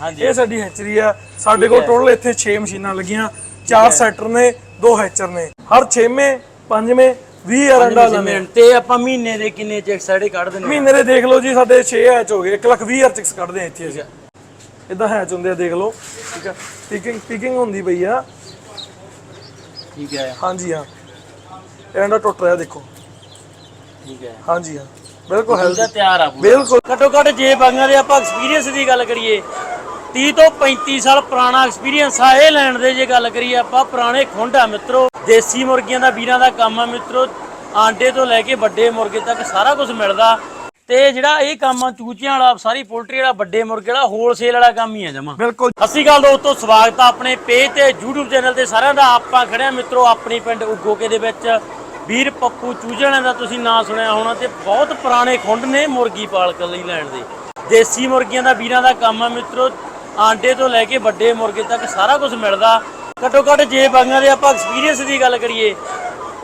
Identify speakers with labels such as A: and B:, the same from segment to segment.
A: ਹਾਂਜੀ।
B: ਇਹ ਸਾਡੀ ਹੈਚਰੀ ਆ। ਸਾਡੇ ਕੋਲ ਟੋਟਲ ਇੱਥੇ 6 ਮਸ਼ੀਨਾਂ ਲੱਗੀਆਂ। 4 ਸੈਟਰ ਨੇ 2 ਹੈਚਰ ਨੇ। ਹਰ 6ਵੇਂ 5ਵੇਂ 20 ਹਜ਼ਾਰ ਅੰਡਾ ਲੈਂਦੇ
A: ਮਿੰਟ ਤੇ ਆਪਾਂ ਮਹੀਨੇ ਦੇ ਕਿੰਨੇ ਚੈੱਕ ਸਾਡੇ ਕੱਢ ਦਿੰਦੇ
B: ਮਹੀਨੇ ਦੇ ਦੇਖ ਲਓ ਜੀ ਸਾਡੇ 6 ਹੈਚ ਹੋ ਗਏ। 1 ਲੱਖ 20 ਹਜ਼ਾਰ ਚਿਕਸ ਕੱਢਦੇ ਆ ਇੱਥੇ ਅਸੀਂ। ਇਦਾਂ ਹੈਚ ਹੁੰਦੇ ਆ ਦੇਖ ਲਓ। ਠੀਕ ਆ ਪਿਕਿੰਗ ਪਿਕਿੰਗ ਹੁੰਦੀ ਪਈ ਆ।
A: ਠੀਕ ਹੈ।
B: ਹਾਂਜੀ ਹਾਂ। ਇਹ ਅੰਡਾ ਟੁੱਟ ਰਿਹਾ ਦੇਖੋ।
A: ਠੀਕ ਹੈ।
B: ਹਾਂਜੀ ਹਾਂ। ਬਿਲਕੁਲ ਹੈਲਦੀ
A: ਤਿਆਰ ਆ
B: ਬਿਲਕੁਲ।
A: ਘੱਟੋ ਘੱਟ ਜੇ ਬਾਗਾਂ ਦੇ ਆਪਾਂ ਐਕਸਪੀਰੀਅੰਸ ਦੀ ਗੱਲ ਕਰੀਏ 30 ਤੋਂ 35 ਸਾਲ ਪੁਰਾਣਾ ਐਕਸਪੀਰੀਅੰਸ ਆ ਇਹ ਲੈਣ ਦੇ ਜੇ ਗੱਲ ਕਰੀਏ ਆਪਾਂ ਪੁਰਾਣੇ ਖੁੰਡ ਆ ਮਿੱਤਰੋ। ਦੇਸੀ ਮੁਰਗੀਆਂ ਦਾ ਵੀਰਾਂ ਦਾ ਕੰਮ ਆ ਮਿੱਤਰੋ। ਆਂਡੇ ਤੋਂ ਲੈ ਕੇ ਵੱਡੇ ਮੁਰਗੇ ਤੱਕ ਸਾਰਾ ਕੁਝ ਮਿਲਦਾ। ਤੇ ਜਿਹੜਾ ਇਹ ਕੰਮ ਆ ਚੂਚਿਆਂ ਵਾਲਾ ਸਾਰੀ ਪੋਲਟਰੀ ਵਾਲਾ ਵੱਡੇ ਮੁਰਗੇ ਵਾਲਾ ਹੋਲਸੇਲ ਵਾਲਾ ਕੰਮ ਹੀ ਆ ਜਮਾ।
B: ਬਿਲਕੁਲ।
A: ਸ਼੍ਰੀ ਅਕਾਲ ਦੋਸਤੋ ਸਵਾਗਤ ਆ ਆਪਣੇ ਪੇਜ ਤੇ YouTube ਚੈਨਲ ਤੇ ਸਾਰਿਆਂ ਦਾ। ਆਪਾਂ ਖੜਿਆ ਮਿੱਤਰੋ ਆਪਣੀ ਪਿੰਡ ਉਗੋਕੇ ਦੇ ਵਿੱਚ। ਵੀਰ ਪੱਪੂ ਚੂਜਣਿਆਂ ਦਾ ਤੁਸੀਂ ਨਾਂ ਸੁਣਿਆ ਹੋਣਾ ਤੇ ਬਹੁਤ ਪੁਰਾਣੇ ਖੁੰਡ ਨੇ ਮੁਰਗੀ ਪਾਲਕ ਲਈ ਲੈਣ ਦੇ। ਦੇਸੀ ਮੁਰਗੀਆਂ ਦਾ ਵੀਰਾਂ ਦਾ ਕੰਮ ਆ ਮਿੱਤਰੋ। ਆਂਡੇ ਤੋਂ ਲੈ ਕੇ ਵੱਡੇ ਮੁਰਗੇ ਤੱਕ ਸਾਰਾ ਕੁਝ ਮਿਲਦਾ। ਘੱਟੋ ਘੱਟ ਜੇ ਬਾਗਾਂ ਦੇ ਆਪਾਂ ਐਕਸਪੀਰੀਅੰਸ ਦੀ ਗੱਲ ਕਰੀਏ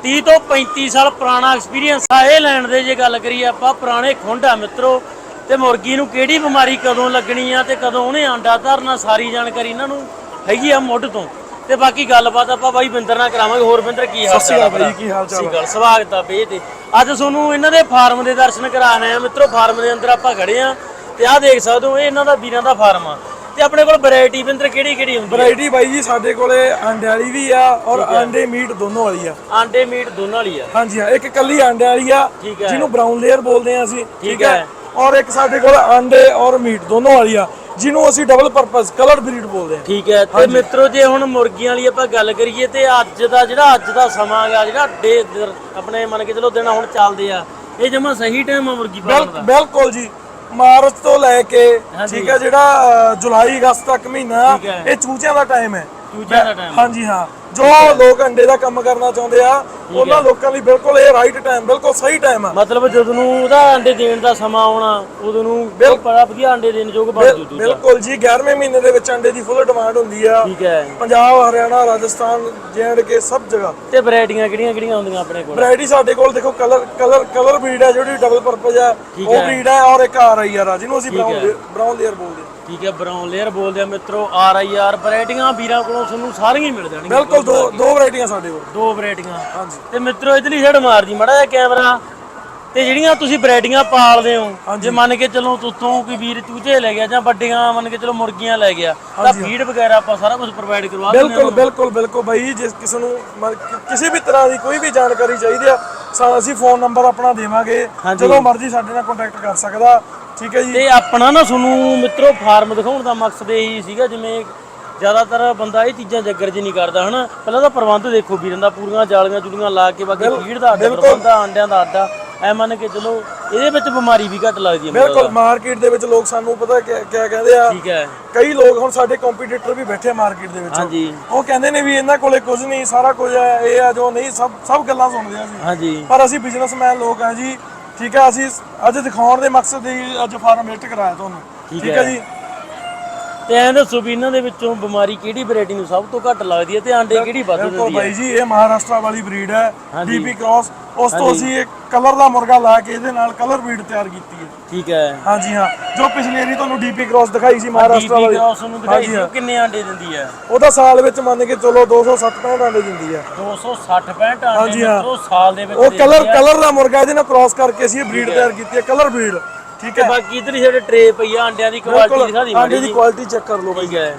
A: 30 ਤੋਂ 35 ਸਾਲ ਪੁਰਾਣਾ ਐਕਸਪੀਰੀਅੰਸ ਆ ਇਹ ਲੈਣ ਦੇ ਜੇ ਗੱਲ ਕਰੀਏ ਆਪਾਂ ਪੁਰਾਣੇ ਖੁੰਡ ਆ ਮਿੱਤਰੋ ਤੇ ਮੁਰਗੀ ਨੂੰ ਕਿਹੜੀ ਬਿਮਾਰੀ ਕਦੋਂ ਲੱਗਣੀ ਆ ਤੇ ਕਦੋਂ ਉਹਨੇ ਆਂਡਾ ਧਰਨਾ ਸਾਰੀ ਜਾਣਕਾਰੀ ਇਹਨਾਂ ਨੂੰ ਹੈਗੀ ਆ ਮੁੱਢ ਤੋਂ। ਤੇ ਬਾਕੀ ਗੱਲਬਾਤ ਆਪਾਂ ਬਾਈ ਬਿੰਦਰ ਨਾਲ ਕਰਾਵਾਂਗੇ। ਹੋਰ ਬਿੰਦਰ ਕੀ ਹਾਲ ਚਾਲ
B: ਅਕਾਲ ਬਾਈ ਕੀ ਹਾਲ ਚਾਲ
A: ਸਤਿ ਸ਼੍ਰੀ ਅਕਾਲ ਸਵਾਗਤ ਆ ਬਈ ਤੇ। ਅੱਜ ਤੁਹਾਨੂੰ ਇਹਨਾਂ ਦੇ ਫਾਰਮ ਦੇ ਦਰਸ਼ਨ ਕਰਾਣੇ ਆ। ਮਿੱਤਰੋ ਫਾਰਮ ਦੇ ਅੰਦਰ ਆਪਾਂ ਖੜੇ ਆ। ਤੇ ਆਹ ਦੇਖ ਸਕਦੇ ਹੋ ਇਹ ਇਹਨਾਂ ਦਾ ਵੀਰਾਂ ਦਾ ਫਾਰਮ ਆ। ਤੇ ਆਪਣੇ ਕੋਲ ਵੈਰਾਈਟੀ ਬਿੰਦਰ ਕਿਹੜੀ ਕਿਹੜੀ ਹੁੰਦੀ ਆ
B: ਵੈਰਾਈਟੀ ਬਾਈ ਜੀ ਸਾਡੇ ਕੋਲੇ ਅੰਡੇ ਵਾਲੀ ਵੀ ਆ ਔਰ ਅੰਡੇ ਮੀਟ ਦੋਨੋਂ ਵਾਲੀ ਆ।
A: ਆਂਡੇ ਮੀਟ ਦੋਨਾਂ ਵਾਲੀ ਆ।
B: ਹਾਂਜੀ ਹਾਂ ਇੱਕ ਕੱਲੀ ਅੰਡੇ ਵਾਲੀ ਆ
A: ਠੀਕ ਹੈ।
B: ਜਿਹਨੂੰ ਬ੍ਰਾਊਨ ਲੇਅਰ ਬੋਲਦੇ ਆ ਅਸੀਂ
A: ਠੀਕ ਹੈ।
B: ਔਰ ਇੱਕ ਸਾਡੇ ਕੋਲ ਅੰਡੇ ਔਰ ਮੀਟ ਦੋਨੋਂ ਵਾਲੀ ਆ ਜਿਹਨੂੰ ਅਸੀਂ ਡਬਲ ਪਰਪਸ ਕਲਰ ਬਰੀਡ ਬੋਲਦੇ ਆ
A: ਠੀਕ ਹੈ ਤੇ ਮਿੱਤਰੋ ਜੇ ਹੁਣ ਮੁਰਗੀਆਂ ਵਾਲੀ ਆਪਾਂ ਗੱਲ ਕਰੀਏ ਤੇ ਅੱਜ ਦਾ ਜਿਹੜਾ ਅੱਜ ਦਾ ਸਮਾਂ ਹੈਗਾ ਜਿਹੜਾ ਡੇ ਦਰ- ਆਪਣੇ ਮੰਨ ਕੇ ਚਲੋ ਦਿਨ ਹੁਣ ਚੱਲਦੇ ਆ ਇਹ ਜਮਾ ਸਹੀ ਟਾਈਮ ਆ ਮੁਰਗੀ ਪਾਲਣ ਦਾ?
B: ਬਿਲਕੁਲ ਜੀ। ਮਾਰਚ ਤੋਂ ਲੈ ਕੇ ਠੀਕ ਹੈ ਜਿਹੜਾ ਅ, ਜੁਲਾਈ ਅਗਸਤ ਤੱਕ ਮਹੀਨਾ
A: ਠੀਕ ਹੈ।
B: ਇਹ ਚੂਚਿਆਂ ਦਾ ਟਾਈਮ ਹੈ
A: ਚੂਚਿਆਂ ਦਾ ਟਾਈਮ
B: ਹਾਂਜੀ ਹਾਂ। ਜੋ ਲੋਕ ਅੰਡੇ ਦਾ ਕੰਮ ਕਰਨਾ ਚਾਹੁੰਦੇ ਆ ਉਹਨਾਂ ਲੋਕਾਂ ਲਈ ਬਿਲਕੁਲ ਇਹ ਰਾਈਟ ਟਾਈਮ ਬਿਲਕੁਲ ਸਹੀ ਟਾਈਮ ਆ।
A: ਮਤਲਬ ਜਦੋਂ ਨੂੰ ਉਹਦਾ ਅੰਡੇ ਦੇਣ ਦਾ ਸਮਾਂ ਆਉਣਾ ਉਦੋਂ ਨੂੰ ਉਹ ਬੜਾ ਵਧੀਆ ਅੰਡੇ ਦੇਣ ਯੋਗ ਬਣ ਜੂ ਦੂਜਾ।
B: ਬਿਲਕੁਲ ਜੀ 11ਵੇਂ ਮਹੀਨੇ ਦੇ ਵਿੱਚ ਅੰਡੇ ਦੀ ਫੁੱਲ ਡਿਮਾਂਡ ਹੁੰਦੀ ਆ।
A: ਠੀਕ ਹੈ।
B: ਪੰਜਾਬ ਹਰਿਆਣਾ ਰਾਜਸਥਾਨ ਕੇ ਸਭ ਜਗ੍ਹਾ।
A: ਤੇ ਵੈਰਾਈਟੀਆਂ ਕਿਹੜੀਆਂ ਕਿਹੜੀਆਂ ਹੁੰਦੀਆਂ ਆਪਣੇ ਕੋਲ?
B: ਵੈਰਾਈਟੀ ਸਾਡੇ ਕੋਲ ਦੇਖੋ ਕਲਰ ਕਲਰ ਕਲਰ ਬਰੀਡ ਹੈ ਜਿਹੜੀ ਡਬਲ ਪਰਪਸ ਹੈ
A: ਠੀਕ
B: ਉਹ
A: ਹੈ।
B: ਬਰੀਡ ਹੈ ਔਰ ਇੱਕ ਆਰ ਆਈ ਆਰ ਜਿਹਨੂੰ ਅਸੀਂ ਬ੍ਰਾਊਨ ਬ੍ਰਾਊਨ ਲੇਅਰ ਬੋਲਦੇ ਹਾਂ
A: ਠੀਕ ਹੈ ਬਰਾਊਨ ਲੇਅਰ ਬੋਲਦੇ ਆ ਮਿੱਤਰੋ ਆਰ ਆਈ ਆਰ ਵੈਰਾਈਟੀਆਂ ਵੀਰਾਂ ਕੋਲੋਂ ਤੁਹਾਨੂੰ ਸਾਰੀਆਂ ਹੀ ਮਿਲ ਜਾਣਗੀਆਂ।
B: ਬਿਲਕੁਲ ਦੋ ਦੋ ਵੈਰਾਈਟੀਆਂ ਸਾਡੇ ਕੋਲ।
A: ਦੋ ਵੈਰਾਈਟੀਆਂ
B: ਹਾਂਜੀ।
A: ਤੇ ਮਿੱਤਰੋ ਇਧਰਲੀ ਸਾਈਡ ਮਾਰ ਦੀ ਮੜਾ ਜਿਹਾ ਕੈਮਰਾ ਤੇ ਜਿਹੜੀਆਂ ਤੁਸੀਂ ਵੈਰਾਈਟੀਆਂ ਪਾਲਦੇ ਹੋ ਜੇ ਮੰਨ ਕੇ ਚੱਲੋ ਤੁੱਥੋਂ ਕੋਈ ਵੀਰ ਚੂਚੇ ਲੈ ਗਿਆ ਜਾਂ ਵੱਡੀਆਂ ਮੰਨ ਕੇ ਚੱਲੋ ਮੁਰਗੀਆਂ ਲੈ ਗਿਆ ਤਾਂ ਫੀਡ ਵਗੈਰਾ ਆਪਾਂ ਸਾਰਾ ਕੁਝ ਪ੍ਰੋਵਾਈਡ ਕਰਵਾ ਦਿੰਦੇ
B: ਬਿਲਕੁਲ ਬਿਲਕੁਲ ਬਿਲਕੁਲ ਬਾਈ ਜੇ ਕਿਸੇ ਨੂੰ ਕਿਸੇ ਵੀ ਤਰ੍ਹਾਂ ਦੀ ਕੋਈ ਵੀ ਜਾਣਕਾਰੀ ਚਾਹੀਦੀ ਆ ਅਸੀਂ ਫੋਨ ਨੰਬਰ ਆਪਣਾ ਦੇਵਾਂਗੇ। ਜਦੋਂ ਮਰਜ਼ੀ ਸਾਡੇ ਨਾਲ ਕੰਟੈਕਟ ਕਰ ਸਕਦਾ। ਠੀਕ ਹੈ ਜੀ।
A: ਤੇ ਆਪਣਾ ਨਾ ਤੁਹਾਨੂੰ ਮਿੱਤਰੋ ਫਾਰਮ ਦਿਖਾਉਣ ਦਾ ਮਕਸਦ ਇਹੀ ਸੀਗਾ ਜਿਵੇਂ ਜ਼ਿਆਦਾਤਰ ਬੰਦਾ ਇਹ ਚੀਜ਼ਾਂ ਜੱਗਰ ਜੀ ਨਹੀਂ ਕਰਦਾ ਹਨਾ? ਪਹਿਲਾਂ ਤਾਂ ਪ੍ਰਬੰਧ ਦੇਖੋ ਵੀਰਾਂ ਦਾ ਪੂਰੀਆਂ ਜਾਲੀਆਂ ਜੁੜੀਆਂ ਲਾ ਕੇ ਬਾਕੀ ਫੀਡ ਦਾ ਅੱਡਾ ਪ੍ਰਬੰਧ ਆ ਅੰਡਿਆਂ ਦਾ ਅੱਡਾ ਐ ਮੰਨ ਕੇ ਚਲੋ ਇਹਦੇ ਵਿੱਚ ਬਿਮਾਰੀ ਵੀ ਘੱਟ ਲੱਗਦੀ ਹੈ
B: ਬਿਲਕੁਲ ਮਾਰਕੀਟ ਦੇ ਵਿੱਚ ਲੋਕ ਸਾਨੂੰ ਪਤਾ ਕਿਆ ਕਹਿੰਦੇ ਆ।
A: ਠੀਕ ਹੈ।
B: ਕਈ ਲੋਕ ਹੁਣ ਸਾਡੇ ਕੰਪੀਟੀਟਰ ਵੀ ਬੈਠੇ ਮਾਰਕੀਟ ਦੇ ਵਿੱਚ।
A: ਹਾਂਜੀ।
B: ਉਹ ਕਹਿੰਦੇ ਨੇ ਵੀ ਇਹਨਾਂ ਕੋਲੇ ਕੁਝ ਨਹੀਂ ਸਾਰਾ ਕੁਝ ਹੈ ਇਹ ਆ ਜੋ ਨਹੀਂ ਸਭ ਸਭ ਗੱਲਾਂ ਸੁਣਦੇ ਆ ਅਸੀਂ।
A: ਹਾਂਜੀ।
B: ਪਰ ਅਸੀਂ ਬਿਜ਼ਨਸਮੈਨ ਲੋਕ ਆ ਜੀ ਠੀਕ ਹੈ ਅਸੀਂ ਅੱਜ ਦਿਖਾਉਣ ਦੇ ਮਕਸਦ ਲਈ ਅੱਜ ਫਾਰਮ ਵਿਜ਼ਿਟ ਕਰਾਇਆ ਤੁਹਾਨੂੰ। ਠੀਕ ਹੈ ਜੀ।
A: ਤੇ ਐਂ ਦੱਸੋ ਵੀ ਇਹਨਾਂ ਦੇ ਵਿੱਚੋਂ ਬਿਮਾਰੀ ਕਿਹੜੀ ਵੈਰਾਈਟੀ ਨੂੰ ਸਭ ਤੋਂ ਘੱਟ ਲੱਗਦੀ ਹੈ ਤੇ ਆਂਡੇ ਕਿਹੜੀ ਵੱਧ
B: ਬਿਲਕੁਲ
A: ਦਿੰਦੀ ਹੈ?
B: ਬਾਈ ਜੀ ਇਹ ਮਹਾਰਾਸ਼ਟਰ ਵਾਲੀ ਬਰੀਡ ਹੈ ਡੀਪੀ ਕ੍ਰਾਸ ਉਸ ਤੋਂ ਅਸੀਂ ਇੱਕ ਕਲਰ ਦਾ ਮੁਰਗਾ ਲਾ ਕੇ ਇਹਦੇ ਨਾਲ ਕਲਰ ਬਰੀਡ ਤਿਆਰ ਕੀਤੀ ਹੈ।
A: ਠੀਕ ਹੈ।
B: ਹਾਂਜੀ ਹਾਂ। ਜੋ ਪਿਛਲੀ ਵਾਰੀ ਤੁਹਾਨੂੰ ਡੀਪੀ ਕ੍ਰਾਸ ਦਿਖਾਈ ਸੀ ਮਹਾਰਾਸ਼ਟਰ
A: ਡੀਪੀ
B: ਵਾਲੀ।
A: ਕ੍ਰਾਸ ਨੂੰ ਦਿਖਾਈ ਸੀ ਉਹ ਕਿੰਨੇ ਆਂਡੇ ਦਿੰਦੀ ਹੈ?
B: ਉਹਦਾ ਸਾਲ ਵਿੱਚ ਮੰਨ ਕੇ ਚਲੋ 260 65 ਅੰਡੇ ਦਿੰਦੀ ਹੈ।
A: 260 65 ਆਂਡੇ
B: ਹਾਂਜੀ, ਹਾਂ।
A: ਮਿੱਤਰੋ ਸਾਲ ਦੇ ਵਿੱਚ
B: ਉਹ
A: ਦਿੰਦੀ
B: ਕਲਰ
A: ਹੈ।
B: ਕਲਰ ਦਾ ਮੁਰਗਾ ਇਹਦੇ ਨਾਲ ਕ੍ਰਾਸ ਕਰਕੇ ਅਸੀਂ ਇਹ ਬਰੀਡ ਤਿਆਰ ਕੀਤੀ ਹੈ ਕਲਰ ਬਰੀਡ। ਠੀਕ ਹੈ।
A: ਬਾਕੀ ਇਧਰ ਹੀ ਸਾਡੇ ਟਰੇ ਪਈ ਆ ਅੰਡਿਆਂ ਦੀ ਕੁਆਲਿਟੀ ਦਿਖਾ ਦੀ ਮਾੜੀ
B: ਦੀ ਕੁਆਲਿਟੀ ਚੈੱਕ ਕਰ ਲਓ ਬਾਈ।
A: ਠੀਕ ਹੈ।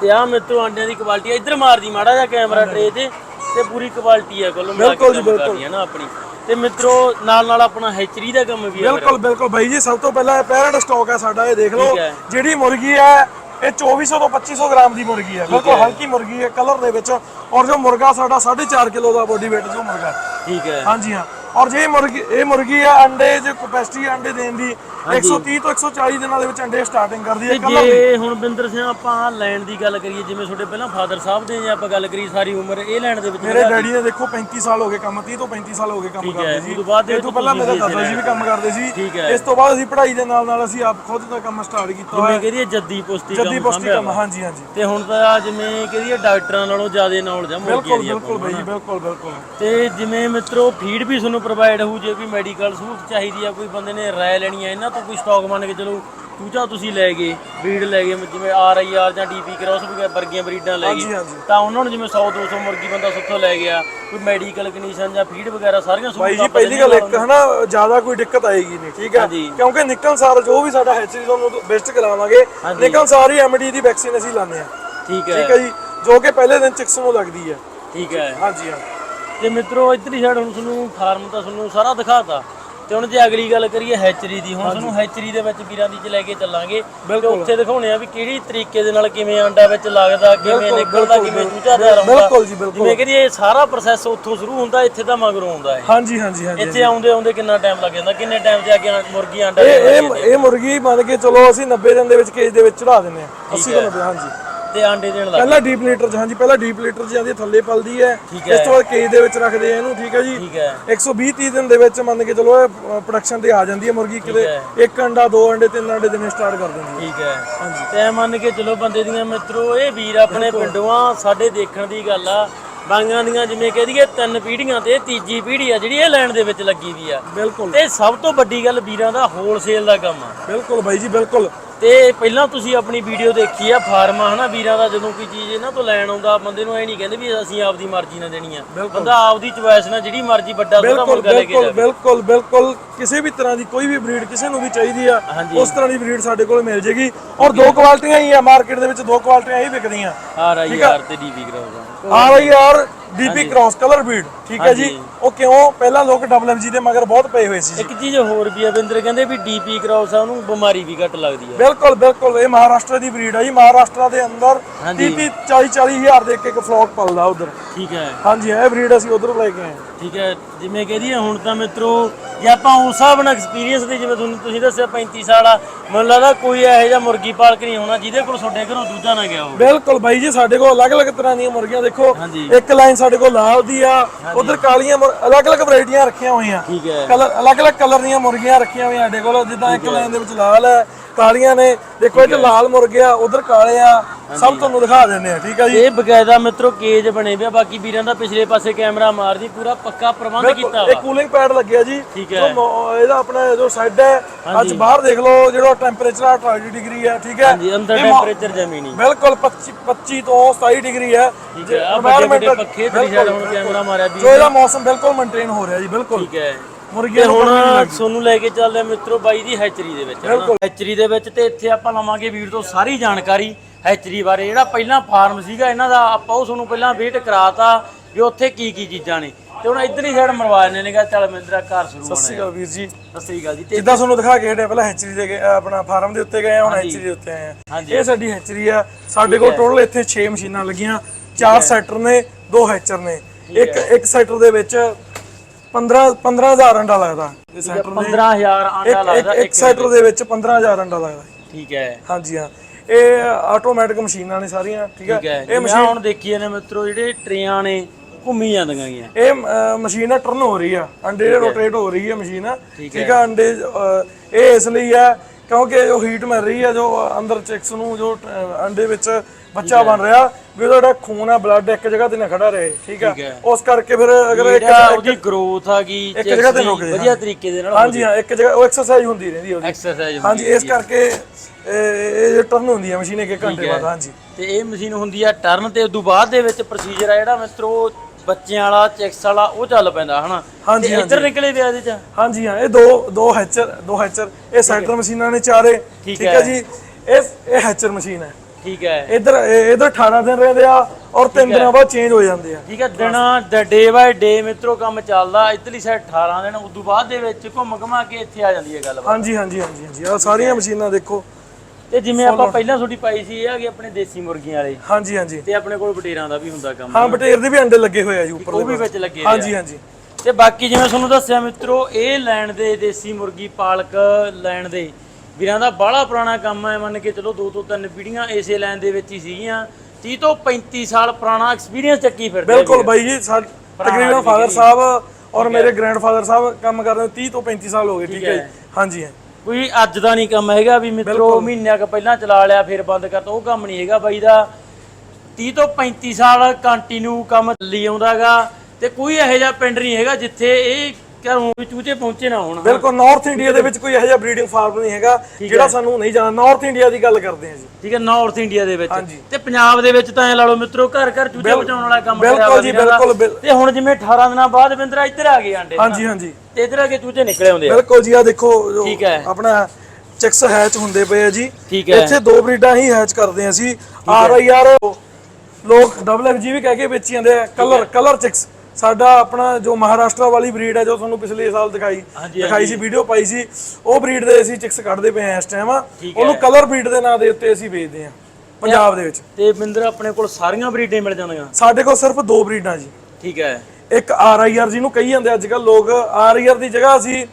A: ਤੇ ਆ ਮਿੱਤਰੋ ਅੰਡਿਆਂ ਦੀ ਕੁਆਲਿਟੀ ਇਧਰ ਮਾਰਦੀ ਮਾੜਾ ਜਿਹਾ ਕੈਮਰਾ ਟਰੇ ਤੇ ਤੇ ਪੂਰੀ ਕੁਆਲਿਟੀ ਹੈ ਕੋਲ।
B: ਬਿਲਕੁਲ ਜੀ, ਬਿਲਕੁਲ।
A: ਹੈ ਨਾ ਆਪਣੀ। ਤੇ ਮਿੱਤਰੋ ਨਾਲ ਨਾਲ ਆਪਣਾ ਹੈਚਰੀ ਦਾ ਕੰਮ ਵੀ ਹੈ
B: ਬਿਲਕੁਲ ਬਿਲਕੁਲ ਬਾਈ ਜੀ। ਸਭ ਤੋਂ ਪਹਿਲਾਂ ਪੈਰੈਂਟ ਸਟਾਕ ਹੈ ਸਾਡਾ ਇਹ ਦੇਖ ਲਓ। ਜਿਹੜੀ ਮੁਰਗੀ ਹੈ ਇਹ 2400 ਤੋਂ 2500 ਗ੍ਰਾਮ ਦੀ ਮੁਰਗੀ ਹੈ ਬਿਲਕੁਲ ਹਲਕੀ ਮੁਰਗੀ ਹੈ ਕਲਰ ਦੇ ਵਿੱਚ। ਔਰ ਜੋ ਮੁਰਗਾ ਸਾਡਾ 4.5 ਕਿਲੋ ਦਾ ਬੋਡੀ weight ਜੋ ਮੁਰਗਾ।
A: ਠੀਕ ਹੈ।
B: ਹਾਂਜੀ ਹਾਂ। ਔਰ ਜੇ ਮੁਰਗੀ ਇਹ ਮੁਰਗੀ ਹੈ ਅੰਡੇ ਜੇ ਕਪੈਸਿਟੀ ਅੰਡੇ ਦੇਣ ਦੀ 130 ਤੋਂ 140 ਦਿਨਾਂ ਦੇ ਵਿੱਚ ਅੰਡੇ ਸਟਾਰਟਿੰਗ ਕਰਦੀ ਹੈ
A: ਤੇ
B: ਕਲਰ
A: ਜੇ ਹੁਣ ਬਿੰਦਰ ਸਿੰਘ ਆਪਾਂ ਲੈਣ ਦੀ ਗੱਲ ਕਰੀਏ ਜਿਵੇਂ ਤੁਹਾਡੇ ਪਹਿਲਾਂ ਫਾਦਰ ਸਾਹਿਬ ਦੇ ਜੇ ਆਪਾਂ ਗੱਲ ਕਰੀਏ ਸਾਰੀ ਉਮਰ ਇਹ ਲੈਣ ਦੇ ਵਿੱਚ
B: ਮੇਰੇ ਡੈਡੀ ਨੇ ਦੇਖੋ 35 ਸਾਲ ਹੋ ਗਏ ਕੰਮ 30 ਤੋਂ 35 ਸਾਲ ਹੋ ਗਏ ਕੰਮ
A: ਠੀਕ ਹੈ,
B: ਕਰਦੇ ਸੀ।
A: ਉਦੋਂ ਬਾਅਦ ਦੇ
B: ਇਹ ਤੋਂ
A: ਵਿੱਚ
B: ਪਹਿਲਾਂ
A: ਤੁਸੀਂ
B: ਮੇਰੇ
A: ਵੀ
B: ਦਾਦਾ ਜੀ ਵੀ ਕੰਮ ਕਰਦੇ ਸੀ।
A: ਠੀਕ ਹੈ।
B: ਇਸ ਤੋਂ ਬਾਅਦ ਅਸੀਂ ਪੜ੍ਹਾਈ ਦੇ ਨਾਲ ਨਾਲ ਅਸੀਂ ਆਪ ਖੁਦ ਦਾ ਕੰਮ ਸਟਾਰਟ ਕੀਤਾ ਹੋਇਆ।
A: ਜਿਵੇਂ ਕਹਦੀਏ ਜੱਦੀ ਪੁਸ਼ਤੀ
B: ਜੱਦੀ
A: ਕੰਮ
B: ਪੁਸ਼ਤੀ
A: ਸੰਭਿਆ
B: ਕੰਮ
A: ਵਾ।
B: ਹਾਂਜੀ ਹਾਂਜੀ।
A: ਤੇ ਹੁਣ ਤਾਂ ਜਿਵੇਂ ਕਹਦੀਏ ਡਾਕਟਰਾਂ ਨਾਲੋਂ ਜ਼ਿਆਦਾ ਨੌਲੇਜ ਆ ਮੁਰਗੀਆਂ
B: ਬਿਲਕੁਲ
A: ਦੀ
B: ਬਿਲਕੁਲ ਬਾਈ ਜੀ ਬਿਲਕੁਲ ਬਿਲਕੁਲ।
A: ਤੇ ਜਿਵੇਂ ਮਿੱਤਰੋ ਫੀਡ ਵੀ ਤੁਹਾਨੂੰ ਪ੍ਰੋਵਾਈਡ ਹੋਊ ਜੇ ਕੋਈ ਮੈਡੀਕਲ ਸਹੂਲਤ ਚਾਹੀਦੀ ਆ ਕੋਈ ਬੰਦੇ ਨੇ ਰਾਇ ਲੈਣੀ ਆ ਇਹਨਾਂ ਤੋਂ ਕੋਈ ਸਟਾਕ ਮੰਨ ਕੇ ਚਲੋ ਚੂਚਾ ਤੁਸੀਂ ਲੈ ਗਏ ਬਰੀਡ ਲੈ ਗਏ ਜਿਵੇਂ ਆਰ ਆਈ ਆਰ ਜਾਂ ਡੀਪੀ ਕ੍ਰਾਸ ਵਰਗੀਆਂ ਬਰੀਡਾਂ ਲੈ
B: ਹਾਂਜੀ
A: ਗਏ
B: ਹਾਂਜੀ
A: ਤਾਂ ਉਹਨਾਂ ਨੂੰ ਜਿਵੇਂ 100 200 ਮੁਰਗੀ ਬੰਦਾ ਸੁੱਥੋਂ ਲੈ ਗਿਆ ਕੋਈ ਮੈਡੀਕਲ ਕੰਡੀਸ਼ਨ ਜਾਂ ਫੀਡ ਵਗੈਰਾ ਸਾਰੀਆਂ
B: ਬਾਈ ਜੀ ਪਹਿਲੀ ਗੱਲ ਇੱਕ ਹਨਾ ਜ਼ਿਆਦਾ ਕੋਈ ਦਿੱਕਤ ਆਏਗੀ ਨਹੀਂ ਠੀਕ ਹੈ?
A: ਹਾਂਜੀ।
B: ਕਿਉਂਕਿ ਨਿਕਲ ਸਾਰ ਜੋ ਵੀ ਸਾਡਾ ਹੈਚਰੀ ਤੁਹਾਨੂੰ ਬੈਸਟ ਕਰਾਵਾਂਗੇ
A: ਹਾਂਜੀ।
B: ਨਿਕਲ ਸਾਰੀ ਐਮਡੀ ਦੀ ਵੈਕਸੀਨ ਅਸੀਂ ਲਾਉਂਦੇ ਆ
A: ਠੀਕ
B: ਠੀਕ
A: ਹੈ
B: ਹੈ ਜੀ? ਜੋ ਕਿ ਪਹਿਲੇ ਦਿਨ ਚਿਕਸ ਨੂੰ ਲੱਗਦੀ ਹੈ।
A: ਠੀਕ ਹੈ।
B: ਹਾਂਜੀ ਹਾਂ।
A: ਤੇ ਮਿੱਤਰੋ ਇੱਧਰਲੀ ਸਾਈਡ ਹੁਣ ਤੁਹਾਨੂੰ ਫਾਰਮ ਤਾਂ ਤੁਹਾਨੂੰ ਸਾਰਾ ਦਿਖਾਤਾ। ਤੇ ਹੁਣ ਜੇ ਅਗਲੀ ਗੱਲ ਕਰੀਏ ਹੈਚਰੀ ਦੀ ਹੁਣ ਤੁਹਾਨੂੰ ਹੈਚਰੀ ਦੇ ਵਿੱਚ ਵੀਰਾਂ ਦੀ ਚ ਲੈ ਕੇ ਚੱਲਾਂਗੇ ਤੇ ਉੱਥੇ ਦਿਖਾਉਣੇ ਆ ਵੀ ਕਿਹੜੀ ਤਰੀਕੇ ਦੇ ਨਾਲ ਕਿਵੇਂ ਅੰਡਾ ਵਿੱਚ ਲੱਗਦਾ ਕਿਵੇਂ ਨਿਕਲਦਾ ਕਿਵੇਂ ਚੂਚਾ ਤਿਆਰ ਹੁੰਦਾ।
B: ਬਿਲਕੁਲ ਜੀ ਬਿਲਕੁਲ।
A: ਜਿਵੇਂ ਕਿ ਇਹ ਸਾਰਾ ਪ੍ਰੋਸੈਸ ਉੱਥੋਂ ਸ਼ੁਰੂ ਹੁੰਦਾ ਇੱਥੇ ਤਾਂ ਮਗਰੋਂ ਆਉਂਦਾ ਹੈ
B: ਹਾਂਜੀ ਹਾਂਜੀ ਹਾਂਜੀ
A: ਇੱਥੇ ਆਉਂਦੇ ਆਉਂਦੇ ਕਿੰਨਾ ਟਾਈਮ ਲੱਗ ਜਾਂਦਾ ਕਿੰਨੇ ਟਾਈਮ ਤੇ ਆ ਕੇ ਮੁਰਗੀ ਆਂਡਾ
B: ਇਹ ਇਹ ਮੁਰਗੀ ਮੰਨ ਕੇ ਚਲੋ ਅਸੀਂ 90 ਦਿਨ ਦੇ ਵਿੱਚ ਕੇਜ ਦੇ ਵਿੱਚ ਚੜਾ ਦਿੰਦੇ ਆ 80 ਤੋਂ 90 ਹਾਂਜੀ।
A: ਤੇ ਆਂਡੇ ਦੇਣ ਲੱਗ
B: ਪਹਿਲਾਂ ਡੀਪ ਲੀਟਰ ਚ ਹਾਂਜੀ ਪਹਿਲਾਂ ਡੀਪ ਲੀਟਰ ਚ ਜਾਂਦੀ ਹੈ ਥੱਲੇ ਪਲਦੀ ਹੈ।
A: ਠੀਕ
B: ਇਸ ਤੋਂ ਬਾਅਦ ਕੇਜ ਦੇ ਵਿੱਚ ਰੱਖਦੇ ਆ ਇਹਨੂੰ ਠੀਕ ਹੈ ਜੀ?
A: ਠੀਕ ਹੈ।
B: 120 30 ਦਿਨ ਦੇ ਵਿੱਚ ਮੰਨ ਕੇ ਚਲੋ ਇਹ ਪ੍ਰੋਡਕਸ਼ਨ ਤੇ ਆ ਜਾਂਦੀ ਹੈ ਮੁਰਗੀ ਕਿਤੇ ਇੱਕ ਅੰਡਾ ਦੋ ਅੰਡੇ ਤਿੰਨ ਅੰਡੇ ਦੇਣੇ ਸਟਾਰਟ ਕਰ ਦਿੰਦੀ ਹੈ।
A: ਠੀਕ ਹੈ। ਹਾਂਜੀ। ਤੇ ਮੰਨ ਕੇ ਚਲੋ ਬੰਦੇ ਦੀਆਂ ਮਿੱਤਰੋ ਇਹ ਵੀਰ ਆਪਣੇ ਪਿੰਡੋਂ ਸਾਡੇ ਦੇਖਣ ਦੀ ਗੱਲ ਆ। ਬਾਂਗਾਂ ਦੀਆਂ ਜਿਵੇਂ ਕਹਿ ਦਈਏ ਤਿੰਨ ਪੀੜ੍ਹੀਆਂ ਤੇ ਇਹ ਤੀਜੀ ਪੀੜ੍ਹੀ ਆ ਜਿਹੜੀ ਇਹ ਲੈਣ ਦੇ ਵਿੱਚ ਲੱਗੀ ਵੀ ਆ।
B: ਬਿਲਕੁਲ।
A: ਤੇ ਸਭ ਤੋਂ ਵੱਡੀ ਗੱਲ ਵੀਰਾਂ ਦਾ ਹੋਲਸੇਲ ਦਾ ਕੰਮ ਆ।
B: ਬਿਲਕੁਲ ਬਾਈ ਜੀ ਬਿਲਕੁਲ।
A: ਤੇ ਪਹਿਲਾਂ ਤੁਸੀਂ ਆਪਣੀ ਵੀਡੀਓ ਦੇਖੀ ਆ ਫਾਰਮ ਆ ਹਨਾ ਵੀਰਾਂ ਦਾ ਜਦੋਂ ਕੋਈ ਚੀਜ਼ ਇਹਨਾਂ ਤੋਂ ਲੈਣ ਆਉਂਦਾ ਬੰਦੇ ਨੂੰ ਐ ਨਹੀਂ ਕਹਿੰਦੇ ਵੀ ਅਸੀਂ ਆਪਦੀ ਮਰਜ਼ੀ ਨਾਲ ਦੇਣੀ ਆ। ਬੰਦਾ ਆਪਦੀ ਚੁਆਇਸ ਨਾਲ ਜਿਹੜੀ ਮਰਜ਼ੀ ਵੱਡਾ
B: ਬਿਲਕੁਲ
A: ਮੁਰਗਾ ਲੈ ਕੇ ਜਾਵੇ।
B: ਬਿਲਕੁਲ ਬਿਲਕੁਲ। ਕਿਸੇ ਵੀ ਤਰ੍ਹਾਂ ਦੀ ਕੋਈ ਵੀ ਬਰੀਡ ਕਿਸੇ ਨੂੰ ਵੀ ਚਾਹੀਦੀ ਆ। ਉਸ ਤਰ੍ਹਾਂ ਦੀ ਬਰੀਡ ਸਾਡੇ ਕੋਲ ਮਿਲ ਜੇਗੀ। ਔਰ ਦੋ ਕੁਆਲਿਟੀਆਂ ਹੀ ਆ ਮਾਰਕੀਟ ਦੇ ਵਿੱਚ ਦੋ ਕੁਆਲਿਟੀਆਂ ਹੀ ਵਿਕਦੀਆਂ।
A: ਆਰ ਆਈ ਆਰ ਤੇ ਡੀਵੀ ਕਰਾਉਂਦਾ
B: R I R DP cross colour breed ਠੀਕ ਹੈ ਜੀ। ਉਹ ਕਿਉਂ? ਪਹਿਲਾਂ ਲੋਕ ਡਬਲ ਐਮ ਜੀ ਦੇ ਮਗਰ ਬਹੁਤ ਪਏ ਹੋਏ ਸੀ।
A: ਇੱਕ ਚੀਜ਼ ਹੋਰ ਵੀ ਆ ਬਿੰਦਰ ਕਹਿੰਦੇ ਵੀ ਡੀਪੀ ਕਰਾਉਸ ਆ ਉਹਨੂੰ ਬਿਮਾਰੀ ਵੀ ਘੱਟ ਲੱਗਦੀ ਆ।
B: ਬਿਲਕੁਲ ਬਿਲਕੁਲ। ਇਹ ਮਹਾਰਾਸ਼ਟਰ ਦੀ ਬਰੀਡ ਹੈ ਜੀ। ਮਹਾਰਾਸ਼ਟਰ ਦੇ ਅੰਦਰ
A: ਹਾਂਜੀ।
B: 30 40 40 ਹਜ਼ਾਰ ਦੇ ਇੱਕ ਇੱਕ ਫਲੋਕ ਪਲਦਾ ਉਧਰ।
A: ਠੀਕ ਹੈ।
B: ਹਾਂਜੀ ਇਹ ਬਰੀਡ ਅਸੀਂ ਉਧਰ ਲੈ ਕੇ ਆਏ ਹਾਂ।
A: ਠੀਕ ਹੈ। ਜਿਵੇਂ ਕਹਦੀ ਹੁਣ ਤਾਂ ਮਿੱਤਰੋ ਜੇ ਆਪਾਂ ਉਸ ਹਿਸਾਬ ਨਾਲ ਐਕਸਪੀਰੀਅੰਸ ਦੇ ਜਿਵੇਂ ਤੁਹਾਨੂੰ ਤੁਸੀਂ ਦੱਸਿਆ 35 ਸਾਲ ਆ ਮੈਨੂੰ ਲੱਗਦਾ ਕੋਈ ਇਹੋ ਜਿਹਾ ਮੁਰਗੀ ਪਾਲਕ ਨਹੀਂ ਹੋਣਾ ਜਿਹਦੇ ਕੋਲ ਤੁਹਾਡੇ ਘਰੋਂ ਦੂਜਾ ਨਾ ਗਿਆ ਹੋਵੇ।
B: ਬਿਲਕੁਲ ਬਾਈ ਜੀ ਸਾਡੇ ਕੋਲ ਅਲੱਗ-ਅਲੱਗ ਤਰ੍ਹਾਂ ਦੀਆਂ ਮੁਰਗੀਆਂ ਦੇਖੋ। ਇੱਕ ਲਾਈਨ ਸਾਡੇ ਕੋਲ ਲਾਲ ਦੀ ਆ ਉਧਰ ਕਾਲੀਆਂ ਮੁਰ- ਅਲੱਗ-ਅਲੱਗ ਵੈਰਾਈਟੀਆਂ ਰੱਖੀਆਂ ਹੋਈਆਂ।
A: ਠੀਕ ਹੈ।
B: ਕਲਰ ਅਲੱਗ-ਅਲੱਗ ਕਲਰ ਦੀਆਂ ਮੁਰਗੀਆਂ ਰੱਖੀਆਂ ਹੋਈਆਂ ਸਾਡੇ ਕੋਲ ਜਿੱਦਾਂ ਇੱਕ ਲਾਈਨ ਦੇ ਵਿੱਚ ਲਾਲ ਹੈ ਕਾਲੀਆਂ ਨੇ। ਦੇਖੋ ਇਹ ਲਾਲ ਮੁਰਗੇ ਆ ਉਧਰ ਕਾਲੇ ਆ ਸਭ ਤੁਹਾਨੂੰ ਦਿਖਾ ਦਿੰਦੇ ਆ ਠੀਕ ਹੈ ਜੀ?
A: ਇਹ ਬਕਾਇਦਾ ਮਿੱਤਰੋ ਕੇਜ ਬਣੇ ਪਿਆ ਬਾਕੀ ਵੀਰਾਂ ਦਾ ਪਿਛਲੇ ਪਾਸੇ ਕੈਮਰਾ ਮਾਰਦੀ ਪੂਰਾ ਪੱਕਾ ਪ੍ਰਬੰਧ ਕੀਤਾ
B: ਇਹ
A: ਵਾ
B: ਕੂਲਿੰਗ ਪੈਡ ਲੱਗਿਆ ਜੀ।
A: ਠੀਕ
B: ਜੋ
A: ਹੈ।
B: ਮੋ- ਇਹਦਾ ਆਪਣਾ ਜੋ ਸਾਈਡ ਹੈ ਅੱਜ ਬਾਹਰ ਦੇਖ ਲਓ ਜਿਹੜਾ ਟੈਂਪਰੇਚਰ 28 ਡਿਗਰੀ ਹੈ ਠੀਕ ਹੈ।
A: ਹਾਂਜੀ ਅੰਦਰ ਟੈਂਪਰੇਚਰ ਜ਼ਮੀਨੀ
B: ਬਿਲਕੁਲ 25 25 ਤੋਂ 27 ਡਿਗਰੀ ਹੈ।
A: ਠੀਕ ਹੈ। ਆ ਪੱਖੇ ਸਾਈਡ ਹੁਣ ਕੈਮਰਾ ਮਾਰਿਆ ਵੀ
B: ਜੋ ਇਹਦਾ ਮੌਸਮ ਬਿਲਕੁਲ ਮੇਨਟੇਨ ਹੋ ਰਿਹਾ ਜੀ ਬਿਲਕੁਲ।
A: ਠੀਕ ਹੈ।
B: ਮੁਰਗੀਆਂ
A: ਤੇ ਹੁਣ ਤੁਹਾਨੂੰ ਲੈ ਕੇ ਚੱਲਦੇ ਆ ਮਿੱਤਰੋ ਬਾਈ ਦੀ ਹੈਚਰੀ ਦੇ ਵਿੱਚ ਹਨਾ ਹੈਚਰੀ ਦੇ ਵਿੱਚ ਤੇ ਇੱਥੇ ਆਪਾਂ ਲਵਾਂਗੇ ਵੀਰ ਤੋਂ ਸਾਰੀ ਜਾਣਕਾਰੀ ਹੈਚਰੀ ਬਾਰੇ। ਜਿਹੜਾ ਪਹਿਲਾਂ ਫਾਰਮ ਸੀਗਾ ਇਹਨਾਂ ਦਾ ਆਪਾਂ ਉਹ ਤੁਹਾਨੂੰ ਪਹਿਲਾਂ ਵੇਟ ਕਰਾਤਾ ਵੀ ਉੱਥੇ ਕੀ ਕੀ ਚੀਜ਼ਾਂ ਨੇ। ਤੇ ਹੁਣ ਇਧਰਲੀ ਸਾਈਡ ਮਰਵਾ ਨੇ ਨੇਗਾ ਚੱਲ ਮਿੰਦਰਾ ਘਰ ਸ਼ੁਰੂ
B: ਸਤਿ
A: ਹੋਣਾ
B: ਸ਼੍ਰੀ ਅਕਾਲ ਵੀਰ ਜੀ।
A: ਸਤਿ ਸ੍ਰੀ ਅਕਾਲ ਜੀ। ਤੇ
B: ਜਿੱਦਾਂ ਤੁਹਾਨੂੰ ਦਿਖਾ ਕੇ ਹਟਿਆ ਪਹਿਲਾਂ ਹੈਚਰੀ ਦੇ ਗਏ- ਆਪਣਾ ਫਾਰਮ ਦੇ ਉੱਤੇ ਗਏ ਹੁਣ ਹੈਚਰੀ ਦੇ ਉੱਤੇ ਆਏ
A: ਹਾਂਜੀ।
B: ਇਹ ਸਾਡੀ ਹੈਚਰੀ ਆ। ਸਾਡੇ ਕੋਲ ਟੋਟਲ ਇੱਥੇ 6 ਮਸ਼ੀਨਾਂ ਲੱਗੀਆਂ ਚਾਰ ਸੈਕਟਰ ਨੇ ਦੋ ਹੈਚਰ ਨੇ। ਇੱਕ ਇੱਕ ਸੈਕਟਰ ਦੇ ਵਿੱਚ 15 15000 ਅੰਡਾ ਲੱਗਦਾ। ਇਹ ਸੈਕਟਰ ਦੇ
A: 15000 ਆਂਡਾ
B: ਇੱਕ
A: ਲੱਗਦਾ
B: ਇੱਕ- ਇੱਕ ਸੈਕਟਰ ਦੇ ਵਿੱਚ 15000 ਅੰਡਾ ਲੱਗਦਾ।
A: ਠੀਕ ਹੈ।
B: ਹਾਂਜੀ ਹਾਂ। ਇਹ ਆਟੋਮੈਟਿਕ ਮਸ਼ੀਨਾਂ ਨੇ ਸਾਰੀਆਂ ਠੀਕ
A: ਠੀਕ ਹੈ।
B: ਹੈ
A: ਇਹ ਮਸ਼ੀਨ ਹੁਣ ਦੇਖੀਏ ਨੇ ਮਿੱਤਰੋ ਜਿਹੜੇ ਟਰੇਆਂ ਨੇ ਘੁੰਮੀ ਜਾਂਦੀਆਂ ਗੀਆਂ
B: ਇਹ ਅਹ, ਮਸ਼ੀਨ ਆ ਟਰਨ ਹੋ ਰਹੀ ਆ। ਅੰਡੇ ਰੋਟੇਟ ਹੋ। ਰਹੀ ਹੈ ਮਸ਼ੀਨ। ਠੀਕ ਆ ਅੰਡੇ ਇਹ ਇਸ ਲਈ ਆ ਕਿਉਂਕਿ ਜੋ ਹੀਟ ਮਿਲ ਰਹੀ ਆ ਜੋ ਅੰਦਰ ਚਿਕਸ ਨੂੰ ਜੋ ਅੰਡੇ ਵਿੱਚ ਬੱਚਾ ਬਣ ਰਿਹਾ ਵੀ ਜਿਹੜਾ ਖੂਨ ਆ ਬਲੱਡ ਇੱਕ ਜਗ੍ਹਾ ਤੇ ਨਾ ਖੜਾ ਰਹੇ ਠੀਕ ਆ। ਉਸ ਕਰਕੇ ਫਿਰ ਅਗਰ ਇੱਕ
A: ਉਹਦੀ ਗਰੋਥ ਆ ਗਈ
B: ਇੱਕ ਜਗ੍ਹਾ ਤੇ ਰੁਕ
A: ਵਧੀਆ ਤਰੀਕੇ ਦੇ ਨਾਲ
B: ਹਾਂਜੀ ਹਾਂ ਇੱਕ ਜਗ੍ਹਾ ਉਹ ਐਕਸਰਸਾਈਜ਼ ਹੁੰਦੀ ਰਹਿੰਦੀ ਉਹਦੀ।
A: ਐਕਸਰਸਾਈਜ਼
B: ਹਾਂਜੀ ਇਸ ਕਰਕੇ ਇਹ ਟਰਨ ਹੁੰਦੀ ਹੈ ਮਸ਼ੀਨ ਇੱਕ ਘੰਟੇ ਬਾਅਦ ਹਾਂਜੀ।
A: ਤੇ ਇਹ ਮਸ਼ੀਨ ਹੁੰਦੀ ਆ ਟਰਨ ਤੇ ਉਦੋਂ ਬਾਅਦ ਦੇ ਵਿੱਚ ਪ੍ਰੋਸੀਜਰ ਆ ਜਿਹੜਾ ਮਿੱਤਰੋ ਬੱਚਿਆਂ ਵਾਲਾ ਚੈਕਸ ਵਾਲਾ ਉਹ ਚੱਲ ਪੈਂਦਾ ਹਨਾ?
B: ਹਾਂਜੀ,
A: ਤੇ ਇੱਧਰ ਨਿਕਲੇ ਪਿਆ ਇਹਦੇ ਚ?
B: ਹਾਂਜੀ ਹਾਂ ਇਹ ਦੋ ਦੋ ਹੈਚਰ ਦੋ ਹੈਚਰ ਇਹ ਸੈਕਟਰ ਮਸ਼ੀਨਾਂ ਨੇ ਚਾਰੇ।
A: ਠੀਕ।
B: ਹੈ। ਜੀ। ਇਹ ਇਹ ਹੈਚਰ ਮਸ਼ੀਨ ਹੈ।
A: ਠੀਕ ਹੈ।
B: ਇਧਰ ਇਧਰ 18 ਦਿਨ ਰਹਿੰਦੇ ਆ ਔਰ 3 ਦਿਨਾਂ ਬਾਅਦ ਚੇਂਜ ਹੋ ਜਾਂਦੇ ਆ।
A: ਠੀਕ ਹੈ ਦਿਨਾਂ ਡੇ ਬਾਏ ਡੇ ਮਿੱਤਰੋ ਕੰਮ ਚੱਲਦਾ ਇੱਧਰਲੀ ਸਾਈਡ 18 ਦਿਨ ਉਦੋਂ ਬਾਅਦ ਦੇ ਵਿੱਚ ਘੁੰਮ ਘਮਾ ਕੇ ਇੱਥੇ ਆ ਜਾਂਦੀ ਹੈ ਗੱਲ
B: ਹਾਂਜੀ ਹਾਂਜੀ ਹਾਂਜੀ ਹਾਂਜੀ। ਆ ਸਾਰੀਆਂ ਮਸ਼ੀਨਾਂ ਦੇਖੋ।
A: ਤੇ ਜਿਵੇਂ ਆਪਾਂ ਪਹਿਲਾਂ ਤੁਹਾਡੀ ਪਾਈ ਸੀ ਇਹ ਹੈਗੇ ਆਪਣੇ ਦੇਸੀ ਮੁਰਗੀਆਂ ਵਾਲੇ।
B: ਹਾਂਜੀ ਹਾਂਜੀ।
A: ਤੇ ਆਪਣੇ ਕੋਲ ਬਟੇਰਾਂ ਦਾ ਵੀ ਹੁੰਦਾ ਕੰਮ।
B: ਹਾਂ ਬਟੇਰ ਦੇ ਵੀ ਅੰਡੇ ਲੱਗੇ ਹੋਏ ਆ ਜੀ ਉੱਪਰ
A: ਉਹ ਵੀ ਵਿੱਚ ਲੱਗੇ ਆ।
B: ਹਾਂਜੀ ਹਾਂਜੀ।
A: ਤੇ ਬਾਕੀ ਜਿਵੇਂ ਤੁਹਾਨੂੰ ਦੱਸਿਆ ਮਿੱਤਰੋ ਇਹ ਲੈਣ ਦੇ ਦੇਸੀ ਮੁਰਗੀ ਪਾਲਕ ਲੈਣ ਦੇ ਵੀਰਾਂ ਦਾ ਬਾਹਲਾ ਪੁਰਾਣਾ ਕੰਮ ਹੈ ਮੰਨ ਕੇ ਚਲੋ ਦੋ ਤੋਂ ਤਿੰਨ ਪੀੜ੍ਹੀਆਂ ਇਸੇ ਲਾਈਨ ਦੇ ਵਿੱਚ ਹੀ ਸੀਗੀਆਂ। 30 ਤੋਂ 35 ਸਾਲ ਪੁਰਾਣਾ ਐਕਸਪੀਰੀਅੰਸ ਚੱਕੀ ਫਿਰਦੇ ਆ
B: ਬਿਲਕੁਲ ਬਾਈ ਜੀ ਸਾ- ਤਕਰੀਬਨ ਫਾਦਰ ਸਾਹਿਬ ਔਰ ਮੇਰੇ ਗ੍ਰੈਂਡਫਾਦਰ ਸਾਹਿਬ ਕੰਮ ਕਰ ਰਹੇ 30 ਤੋਂ 35 ਸਾਲ ਹੋ ਗਏ ਠੀਕ ਹੈ ਜੀ। ਹਾਂਜੀ ਹਾਂ
A: ਕੋਈ ਅੱਜ ਦਾ ਨਹੀਂ ਕੰਮ ਹੈਗਾ ਵੀ ਮਿੱਤਰੋ ਮਹੀਨਿਆਂ ਕ ਪਹਿਲਾਂ ਚਲਾ ਲਿਆ ਫਿਰ ਬੰਦ ਕਰਤਾ ਉਹ ਕੰਮ ਨਹੀਂ ਹੈਗਾ ਬਾਈ ਦਾ। 30 ਤੋਂ 35 ਸਾਲ ਕੰਟੀਨਿਊ ਕੰਮ ਚੱਲੀ ਆਉਂਦਾਗਾ ਤੇ ਕੋਈ ਇਹੋ ਜਿਹਾ ਪਿੰਡ ਨਹੀਂ ਹੈਗਾ ਜਿੱਥੇ ਇਹ ਘਰ ਹੁਣ ਵੀ ਚੂਚੇ ਪਹੁੰਚੇ ਨਾ ਹੋਣ।
B: ਬਿਲਕੁਲ ਨਾਰਥ ਇੰਡੀਆ ਦੇ ਵਿੱਚ ਕੋਈ ਇਹੋ ਜਿਹਾ ਬਰੀਡਿੰਗ ਫਾਰਮ ਨਹੀਂ ਹੈਗਾ ਜਿਹੜਾ ਸਾਨੂੰ ਨਹੀਂ ਜਾਣਦਾ। ਨਾਰਥ ਇੰਡੀਆ ਦੀ ਗੱਲ ਕਰਦੇ ਹਾਂ ਜੀ।
A: ਠੀਕ ਹੈ ਨਾਰਥ ਇੰਡੀਆ ਦੇ ਵਿੱਚ। ਤੇ ਪੰਜਾਬ ਦੇ ਵਿੱਚ ਤਾਂ ਐ ਲਾ ਲਓ ਮਿੱਤਰੋ ਘਰ ਘਰ ਚੂਚੇ ਬਚਾਉਣ ਵਾਲਾ ਕੰਮ
B: ਬਿਲਕੁਲ
A: ਕਰਿਆ
B: ਜੀ,
A: ਵੀਰਾਂ ਦਾ।
B: ਬਿਲਕੁਲ, ਬਿਲ-
A: ਤੇ ਹੁਣ ਜਿਵੇਂ 18 ਦਿਨਾਂ ਬਾਅਦ ਬਿੰਦਰਾ ਇੱਧਰ ਆ ਗਏ ਆਂਡੇ
B: ਹਾਂਜੀ ਹਾਂਜੀ।
A: ਤੇ ਇੱਧਰ ਆ ਕੇ ਚੂਚੇ ਨਿਕਲੇ ਆਉਂਦੇ ਆ।
B: ਬਿਲਕੁਲ ਜੀ ਆ ਦੇਖੋ ਜੋ
A: ਠੀਕ ਹੈ।
B: ਆਪਣਾ ਚਿਕਸ ਹੈਚ ਹੁੰਦੇ ਪਏ ਆ ਜੀ। ਇੱਥੇ ਦੋ ਬਰੀਡਾਂ ਹੀ ਹੈਚ ਕਰਦੇ ਆ ਅਸੀਂ। ਆਰ ਆਈ ਆਰ ਲੋਕ ਡਬਲ ਐਫ ਜੀ ਵੀ ਕਹਿ ਕੇ ਵੇਚੀ ਜਾਂਦੇ ਆ। ਕਲਰ ਕਲਰ ਚਿਕਸ ਸਾਡਾ ਆਪਣਾ ਜੋ ਮਹਾਰਾਸ਼ਟਰ ਵਾਲੀ ਬਰੀਡ ਹੈ ਜੋ ਤੁਹਾਨੂੰ ਪਿਛਲੇ ਸਾਲ ਦਿਖਾਈ ਦਿਖਾਈ ਸੀ ਵੀਡੀਓ ਪਾਈ ਸੀ ਉਹ ਬਰੀਡ ਦੇ ਅਸੀਂ ਚਿਕਸ ਕੱਢਦੇ ਪਏ ਆ ਇਸ ਟਾਈਮ ਉਹਨੂੰ ਕਲਰ ਬਰੀਡ ਦੇ ਨਾਂ ਦੇ ਉੱਤੇ ਅਸੀਂ ਵੇਚਦੇ ਆ ਪੰਜਾਬ ਦੇ ਵਿੱਚ।
A: ਤੇ ਬਿੰਦਰ ਆਪਣੇ ਕੋਲ ਸਾਰੀਆਂ ਬਰੀਡਾਂ ਮਿਲ ਜਾਂਦੀਆਂ?
B: ਸਾਡੇ ਕੋਲ ਸਿਰਫ ਦੋ ਬਰੀਡਾਂ ਜੀ।
A: ਠੀਕ ਹੈ।
B: ਇੱਕ ਆਰ ਆਈ ਆਰ ਜਿਹਨੂੰ ਕਹੀ ਜਾਂਦੇ ਅੱਜ ਕੱਲ ਲੋਕ ਆਰ ਆਈ ਆਰ ਦੀ ਜਗ੍ਹਾ ਅਸੀਂ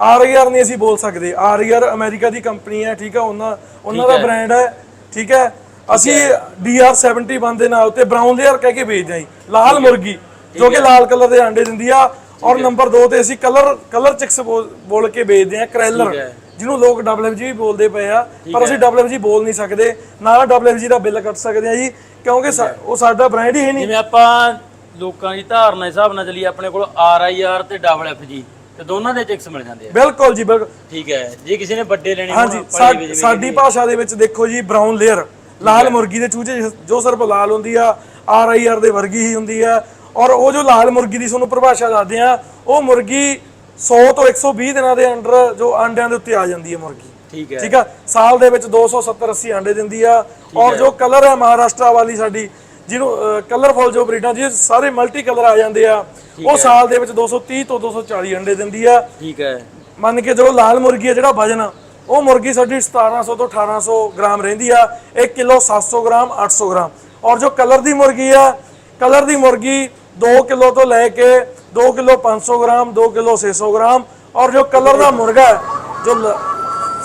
B: ਆਰ ਆਈ ਆਰ ਨਹੀਂ ਅਸੀਂ ਬੋਲ ਸਕਦੇ। ਆਰ ਆਈ ਆਰ ਅਮਰੀਕਾ ਦੀ ਕੰਪਨੀ ਹੈ ਠੀਕ ਹੈ ਉਹਨਾਂ ਉਹਨਾਂ ਦਾ ਬ੍ਰਾਂਡ ਹੈ ਠੀਕ ਹੈ। ਅਸੀਂ ਡੀ ਆਰ 71 ਦੇ ਨਾਲ ਤੇ ਬ੍ਰਾਊਨ ਲੇਅਰ ਕਹਿ ਕੇ ਵੇਚਦੇ ਹਾਂ ਲਾਲ ਮੁਰਗੀ ਜੋ ਕਿ ਲਾਲ ਕਲਰ ਦੇ ਆਂਡੇ ਦਿੰਦੀ ਆ ਔਰ ਨੰਬਰ 2 ਤੇ ਅਸੀਂ ਕਲਰ ਕਲਰ ਚਿਕਸ ਬੋਲ ਕੇ ਵੇਚਦੇ ਹਾਂ ਕਰੈਲਰ। ਜਿਹਨੂੰ ਲੋਕ ਡਬਲਯੂਜੀ ਵੀ ਬੋਲਦੇ ਪਏ ਆ ਪਰ ਅਸੀਂ ਡਬਲਯੂਜੀ ਬੋਲ ਨਹੀਂ ਸਕਦੇ। ਨਾ ਡਬਲਯੂਜੀ ਦਾ ਬਿੱਲ ਕੱਟ ਸਕਦੇ ਆ ਜੀ ਕਿਉਂਕਿ ਉਹ ਸਾਡਾ ਬ੍ਰਾਂਡ ਹੀ ਹੈ ਨਹੀਂ।
A: ਜਿਵੇਂ ਆਪਾਂ ਲੋਕਾਂ ਦੀ ਧਾਰਨਾ ਹਿਸਾਬ ਨਾਲ ਚੱਲੀ ਆਪਣੇ ਕੋਲ ਆਰ ਆਈ ਆਰ ਤੇ ਡਬਲ ਐਫ ਜੀ ਤੇ ਦੋਨਾਂ ਦੇ ਚਿਕਸ ਮਿਲ ਜਾਂਦੇ ਆ।
B: ਬਿਲਕੁਲ ਜੀ ਬਿਲਕੁਲ।
A: ਠੀਕ ਹੈ। ਜੇ ਕਿਸੇ ਨੇ ਵੱਡੇ ਲੈਣੇ
B: ਹਾਂਜੀ ਸਾਡੀ ਭਾਸ਼ਾ ਦੇ ਵਿੱਚ ਦੇਖੋ ਜੀ ਬ੍ਰਾਊਨ ਲੇਅਰ ਲਾਲ ਮੁਰਗੀ ਦੇ ਚੂਚੇ ਜੋ ਸਿਰਫ ਲਾਲ ਹੁੰਦੀ ਆ ਆਰ ਆਈ ਆਰ ਦੇ ਵਰਗੀ ਹੀ ਹੁੰਦੀ ਆ ਔਰ ਉਹ ਜੋ ਲਾਲ ਮੁਰਗੀ ਦੀ ਤੁਹਾਨੂੰ ਪਰਿਭਾਸ਼ਾ ਦੱਸਦੇ ਆ ਉਹ ਮੁਰਗੀ 100 ਤੋਂ 120 ਦਿਨਾਂ ਦੇ ਅੰਡਰ ਜੋ ਆਂਡਿਆਂ ਦੇ ਉੱਤੇ ਆ ਜਾਂਦੀ ਹੈ ਮੁਰਗੀ।
A: ਠੀਕ ਹੈ।
B: ਠੀਕ ਆ? ਸਾਲ ਦੇ ਵਿੱਚ 270 80 ਆਂਡੇ ਦਿੰਦੀ ਆ। ਔਰ ਜੋ ਕਲਰ ਹੈ ਮਹਾਰਾਸ਼ਟਰ ਵਾਲੀ ਸਾਡੀ ਜਿਹਨੂੰ ਕਲਰਫੁਲ ਜੋ ਬਰੀਡਾਂ ਜੀ ਸਾਰੇ ਮਲਟੀ ਕਲਰ ਆ ਜਾਂਦੇ ਆ ਉਹ ਸਾਲ ਦੇ ਵਿੱਚ 230 ਤੋਂ 240 ਅੰਡੇ ਦਿੰਦੀ ਆ।
A: ਠੀਕ ਹੈ।
B: ਮੰਨ ਕੇ ਜੋ ਲਾਲ ਮੁਰਗੀ ਹੈ ਜਿਹੜਾ ਵਜਨ ਉਹ ਮੁਰਗੀ ਸਾਡੀ 1700 ਤੋਂ 1800 ਗ੍ਰਾਮ ਰਹਿੰਦੀ ਆ। 1 ਕਿਲੋ 700 ਗ੍ਰਾਮ 800 ਗ੍ਰਾਮ। ਔਰ ਜੋ ਕਲਰ ਦੀ ਮੁਰਗੀ ਆ ਕਲਰ ਦੀ ਮੁਰਗੀ 2 ਕਿਲੋ ਤੋਂ ਲੈ ਕੇ 2 ਕਿਲੋ 500 ਗ੍ਰਾਮ 2 ਕਿਲੋ 600 ਗ੍ਰਾਮ ਔਰ ਜੋ ਕਲਰ ਦਾ ਮੁਰਗਾ ਹੈ, ਜੋ ਲ-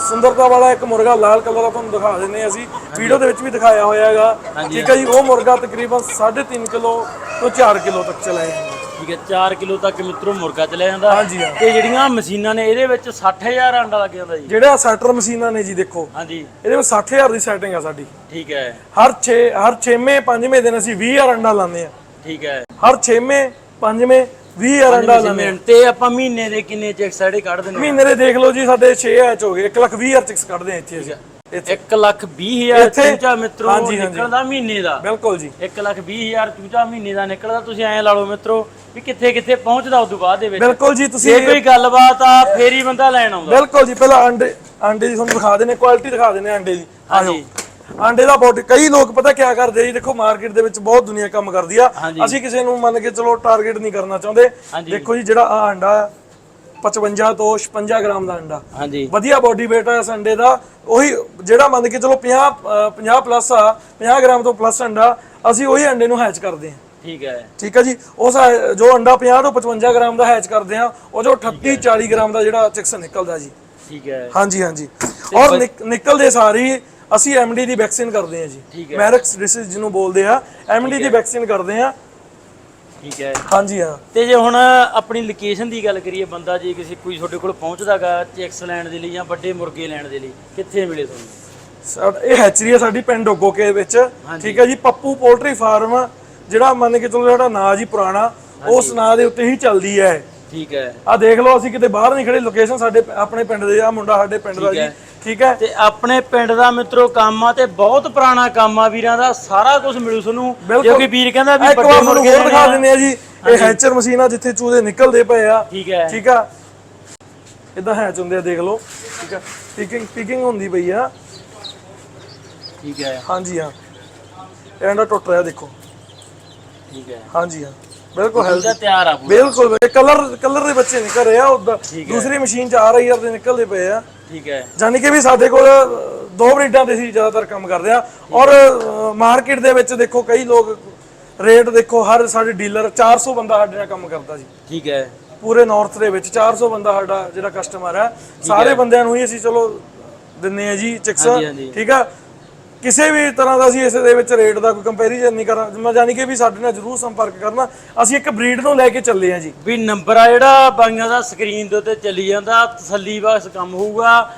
B: ਸੁੰਦਰਤਾ ਵਾਲਾ ਇੱਕ ਮੁਰਗਾ ਲਾਲ ਕਲਰ ਦਾ ਤੁਹਾਨੂੰ ਦਿਖਾ ਦਿੰਨੇ ਆ ਅਸੀਂ। ਵੀਡੀਓ ਦੇ ਵਿੱਚ ਵੀ ਦਿਖਾਇਆ ਹੋਇਆ ਹੈਗਾ। ਠੀਕ ਹੈ ਜੀ ਉਹ ਮੁਰਗਾ ਤਕਰੀਬਨ 3.5 ਕਿਲੋ ਤੋਂ 4 ਕਿਲੋ ਤੱਕ ਚਲਾ ਜਾਂਦਾ।
A: ਠੀਕ ਹੈ 4 ਕਿਲੋ ਤੱਕ ਮਿੱਤਰੋ ਮੁਰਗਾ ਚਲਿਆ ਜਾਂਦਾ।
B: ਹਾਂਜੀ ਹਾਂ।
A: ਤੇ ਜਿਹੜੀਆਂ ਮਸ਼ੀਨਾਂ ਨੇ ਇਹਦੇ ਵਿੱਚ 60000 ਅੰਡਾ ਲੱਗ ਜਾਂਦਾ ਜੀ।
B: ਜਿਹੜਾ ਸੈਟਰ ਮਸ਼ੀਨਾਂ ਨੇ ਜੀ ਦੇਖੋ।
A: ਹਾਂਜੀ।
B: ਇਹਦੇ ਵਿੱਚ 60000 ਦੀ ਸੈਟਿੰਗ ਆ ਸਾਡੀ।
A: ਠੀਕ ਹੈ।
B: ਹਰ 6 ਹਰ 6ਵੇਂ 5ਵੇਂ ਦਿਨ ਅਸੀਂ 20000 ਅੰਡਾ ਲਾਉਂਦੇ ਆ
A: ਠੀਕ ਹੈ।
B: ਹਰ 6ਵੇਂ 5ਵੇਂ 20000 ਅੰਡਾ ਲਾਉਂਦੇ
A: ਮਿੰਟ ਤੇ ਆਪਾਂ ਮਹੀਨੇ ਦੇ ਕਿੰਨੇ ਚੈਕ ਸਾਡੇ ਕੱਢ ਦਿੰਦੇ
B: ਮਹੀਨੇ ਦੇ ਦੇਖ ਲਓ ਜੀ ਸਾਡੇ 6 ਐਚ ਹੋ ਗਏ। 1 ਲੱਖ 20 ਹਜ਼ਾਰ ਚਿਕਸ ਕੱਢਦੇ ਆ ਇੱਥੇ ਅਸੀਂ।
A: 1 ਲੱਖ 20 ਹਜ਼ਾਰ
B: ਇੱਥੇ-
A: ਚੂਚਾ ਮਿੱਤਰੋ
B: ਹਾਂਜੀ, ਹਾਂਜੀ।
A: ਨਿਕਲਦਾ ਮਹੀਨੇ ਦਾ।
B: ਬਿਲਕੁਲ ਜੀ।
A: 1 ਲੱਖ 20 ਹਜ਼ਾਰ ਚੂਚਾ ਮਹੀਨੇ ਦਾ ਨਿਕਲਦਾ ਤੁਸੀਂ ਐਂ ਲਾ ਲਓ ਮਿੱਤਰੋ ਵੀ ਕਿੱਥੇ ਕਿੱਥੇ ਪਹੁੰਚਦਾ ਉਦੋਂ ਬਾਅਦ ਦੇ ਵਿੱਚ।
B: ਬਿਲਕੁਲ ਜੀ
A: ਜੇ
B: ਤੁਸੀਂ
A: ਕੋਈ ਗੱਲਬਾਤ ਆ ਫੇਰ ਹੀ ਬੰਦਾ ਲੈਣ ਆਉਂਦਾ।
B: ਬਿਲਕੁਲ ਜੀ ਪਹਿਲਾਂ ਅੰਡੇ ਅੰਡੇ ਦੀ ਤੁਹਾਨੂੰ ਦਿਖਾ ਦਿੰਨੇ ਕੁਆਲਿਟੀ ਦਿਖਾ ਦਿੰਨੇ ਅੰਡੇ ਦੀ ਆ ਜਾਓ
A: ਹਾਂਜੀ
B: ਅੰਡੇ ਦਾ ਬਹੁਤ ਕਈ ਲੋਕ ਪਤਾ ਕੀ ਕਰਦੇ ਜੀ ਦੇਖੋ ਮਾਰਕੀਟ ਦੇ ਵਿੱਚ ਬਹੁਤ ਦੁਨੀਆ ਕੰਮ ਕਰਦੀ ਆ।
A: ਹਾਂਜੀ।
B: ਅਸੀਂ ਕਿਸੇ ਨੂੰ ਮੰਨ ਕੇ ਚਲੋ ਟਾਰਗੇਟ ਨਹੀਂ ਕਰਨਾ ਚਾਹੁੰਦੇ।
A: ਹਾਂਜੀ।
B: ਦੇਖੋ ਜੀ ਜਿਹੜਾ ਆ ਅੰਡਾ 55 ਤੋਂ 56 ਗ੍ਰਾਮ ਦਾ ਅੰਡਾ।
A: ਹਾਂਜੀ।
B: ਵਧੀਆ ਬੋਡੀ weight ਹੈ ਇਸ ਅੰਡੇ ਦਾ। ਉਹੀ ਜਿਹੜਾ ਮੰਨ ਕੇ ਚਲੋ 50 ਅ, 50 ਪਲੱਸ ਆ 50 ਗ੍ਰਾਮ ਤੋਂ ਪਲੱਸ ਅੰਡਾ ਅਸੀਂ ਉਹੀ ਅੰਡੇ ਨੂੰ ਹੈਚ ਕਰਦੇ ਹਾਂ।
A: ਠੀਕ ਹੈ।
B: ਠੀਕ ਹੈ ਜੀ? ਉਸ ਹੈ- ਜੋ ਅੰਡਾ 50 ਤੋਂ 55 ਗ੍ਰਾਮ ਦਾ ਹੈਚ ਕਰਦੇ ਆ ਉਹ ਜੋ 38 40 ਗ੍ਰਾਮ ਦਾ ਜਿਹੜਾ ਚਿਕਸ ਨਿਕਲਦਾ ਜੀ।
A: ਠੀਕ ਹੈ।
B: ਹਾਂਜੀ ਹਾਂਜੀ। ਔਰ ਨਿਕ- ਨਿਕਲਦੇ ਸਾਰੀ ਅਸੀਂ ਐਮਡੀ ਦੀ ਵੈਕਸੀਨ ਕਰਦੇ ਆ ਜੀ।
A: ਹੈ।
B: ਮੈਰਿਕਸ ਡਿਸੀਜ਼ ਜਿਹਨੂੰ ਬੋਲਦੇ ਆ। ਐਮਡੀ ਦੀ ਵੈਕਸੀਨ ਕਰਦੇ ਆ
A: ਠੀਕ ਹੈ।
B: ਹਾਂਜੀ ਹਾਂ।
A: ਤੇ ਜੇ ਹੁਣ ਆਪਣੀ ਲੋਕੇਸ਼ਨ ਦੀ ਗੱਲ ਕਰੀਏ ਬੰਦਾ ਜੇ ਕਿਸੇ ਕੋਈ ਤੁਹਾਡੇ ਕੋਲ ਪਹੁੰਚਦਾਗਾ ਚੈਕਸ ਲੈਣ ਦੇ ਲਈ ਜਾਂ ਵੱਡੇ ਮੁਰਗੇ ਲੈਣ ਦੇ ਲਈ ਕਿੱਥੇ ਮਿਲੇ ਤੁਹਾਨੂੰ?
B: ਸਾਡਾ ਇਹ ਹੈਚਰੀ ਹੈ ਸਾਡੀ ਪਿੰਡ ਓਗੋਕੇ ਵਿੱਚ। ਠੀਕ ਹੈ ਜੀ ਪੱਪੂ ਪੋਲਟਰੀ ਫਾਰਮ ਜਿਹੜਾ ਮੰਨ ਕੇ ਚਲੋ ਜਿਹੜਾ ਨਾਂ ਜੀ ਪੁਰਾਣਾ ਉਸ ਨਾਂ ਦੇ ਉੱਤੇ ਹੀ ਚੱਲਦੀ ਹੈ।
A: ਠੀਕ ਹੈ।
B: ਆ ਦੇਖ ਲਓ ਅਸੀਂ ਕਿਤੇ ਬਾਹਰ ਨਹੀਂ ਖੜੇ ਲੋਕੇਸ਼ਨ ਸਾਡੇ ਆਪਣੇ ਪਿੰਡ ਦੇ ਆ ਮੁੰਡਾ ਸਾਡੇ ਪਿੰਡ ਦਾ ਜੀ। ਠੀਕ ਹੈ?
A: ਤੇ ਆਪਣੇ ਪਿੰਡ ਦਾ ਮਿੱਤਰੋ ਕੰਮ ਆ ਤੇ ਬਹੁਤ ਪੁਰਾਣਾ ਕੰਮ ਆ ਵੀਰਾਂ ਦਾ ਸਾਰਾ ਕੁਝ ਮਿਲੂ ਤੁਹਾਨੂੰ। ਕੋਈ ਵੀਰ ਕਹਿੰਦਾ ਵੀ ਵੱਡੇ ਮੁਰਗੇ
B: ਹੋਰ ਦਿਖਾ ਦਿੰਦੇ ਆ ਜੀ। ਇਹ ਹੈਚਰ ਮਸ਼ੀਨ ਆ ਜਿੱਥੇ ਚੂਹੇ ਨਿਕਲਦੇ ਪਏ ਆ।
A: ਠੀਕ ਹੈ।
B: ਠੀਕ ਆ? ਇਦਾਂ ਹੈਚ ਹੁੰਦੇ ਆ ਦੇਖ ਲਓ। ਠੀਕ ਆ? ਪੀਕਿੰਗ ਪੀਕਿੰਗ ਹੁੰਦੀ ਪਈ ਆ।
A: ਠੀਕ ਹੈ।
B: ਹਾਂਜੀ ਹਾਂ। ਇਹ ਅੰਡਾ ਟੁੱਟ ਰਿਹਾ ਦੇਖੋ।
A: ਠੀਕ ਹੈ।
B: ਹਾਂਜੀ ਹਾਂ। ਬਿਲਕੁਲ ਹੈਲਦੀ
A: ਤਿਆਰ ਆ ਪੂਰਾ।
B: ਬਿਲਕੁਲ ਕਲਰ ਕਲਰ ਦੇ ਬੱਚੇ ਨਿਕਲ ਰਹੇ ਆ ਉਦਾਂ ਦੂਸਰੀ ਮਸ਼ੀਨ ਚ ਆ ਰਹੀ ਆ ਦੇ ਨਿਕਲਦੇ ਪਏ ਆ।
A: ਠੀਕ ਹੈ।
B: ਯਾਨੀ ਕਿ ਵੀ ਸਾਡੇ ਕੋਲ ਦੋ ਬਰੀਡਾਂ ਦੇ ਸੀ ਜ਼ਿਆਦਾਤਰ ਕੰਮ ਕਰਦੇ ਆ। ਔਰ ਮਾਰਕੀਟ ਦੇ ਵਿੱਚ ਦੇਖੋ ਕਈ ਲੋਕ ਰੇਟ ਦੇਖੋ ਹਰ ਸਾਡੇ ਡੀਲਰ 400 ਬੰਦਾ ਸਾਡੇ ਨਾਲ ਕੰਮ ਕਰਦਾ ਜੀ।
A: ਠੀਕ ਹੈ।
B: ਪੂਰੇ ਨਾਰਥ ਦੇ ਵਿੱਚ 400 ਬੰਦਾ ਸਾਡਾ ਜਿਹੜਾ ਕਸਟਮਰ ਹੈ। ਸਾਰੇ ਬੰਦਿਆਂ ਨੂੰ ਹੀ ਅਸੀਂ ਚਲੋ ਦਿੰਨੇ ਆ ਜੀ ਚਿਕਸ। ਠੀਕ ਆ? ਕਿਸੇ ਵੀ ਤਰ੍ਹਾਂ ਦਾ ਅਸੀਂ ਇਸ ਦੇ ਵਿੱਚ ਰੇਟ ਦਾ ਕੋਈ ਕੰਪੈਰੀਜ਼ਨ ਨਹੀਂ ਕਰਨਾ ਮੈਂ ਜਾਣੀ ਕਿ ਵੀ ਸਾਡੇ ਨਾਲ ਜਰੂਰ ਸੰਪਰਕ ਕਰਨਾ। ਅਸੀਂ ਇੱਕ ਬਰੀਡ ਨੂੰ ਲੈ ਕੇ ਚੱਲੇ ਆ ਜੀ।
A: ਵੀ ਨੰਬਰ ਆ ਜਿਹੜਾ ਬਾਈਆਂ ਦਾ ਸਕਰੀਨ ਦੇ ਉੱਤੇ ਚੱਲੀ ਜਾਂਦਾ ਤਸੱਲੀ ਬਖਸ਼ ਕੰਮ ਹੋਊਗਾ।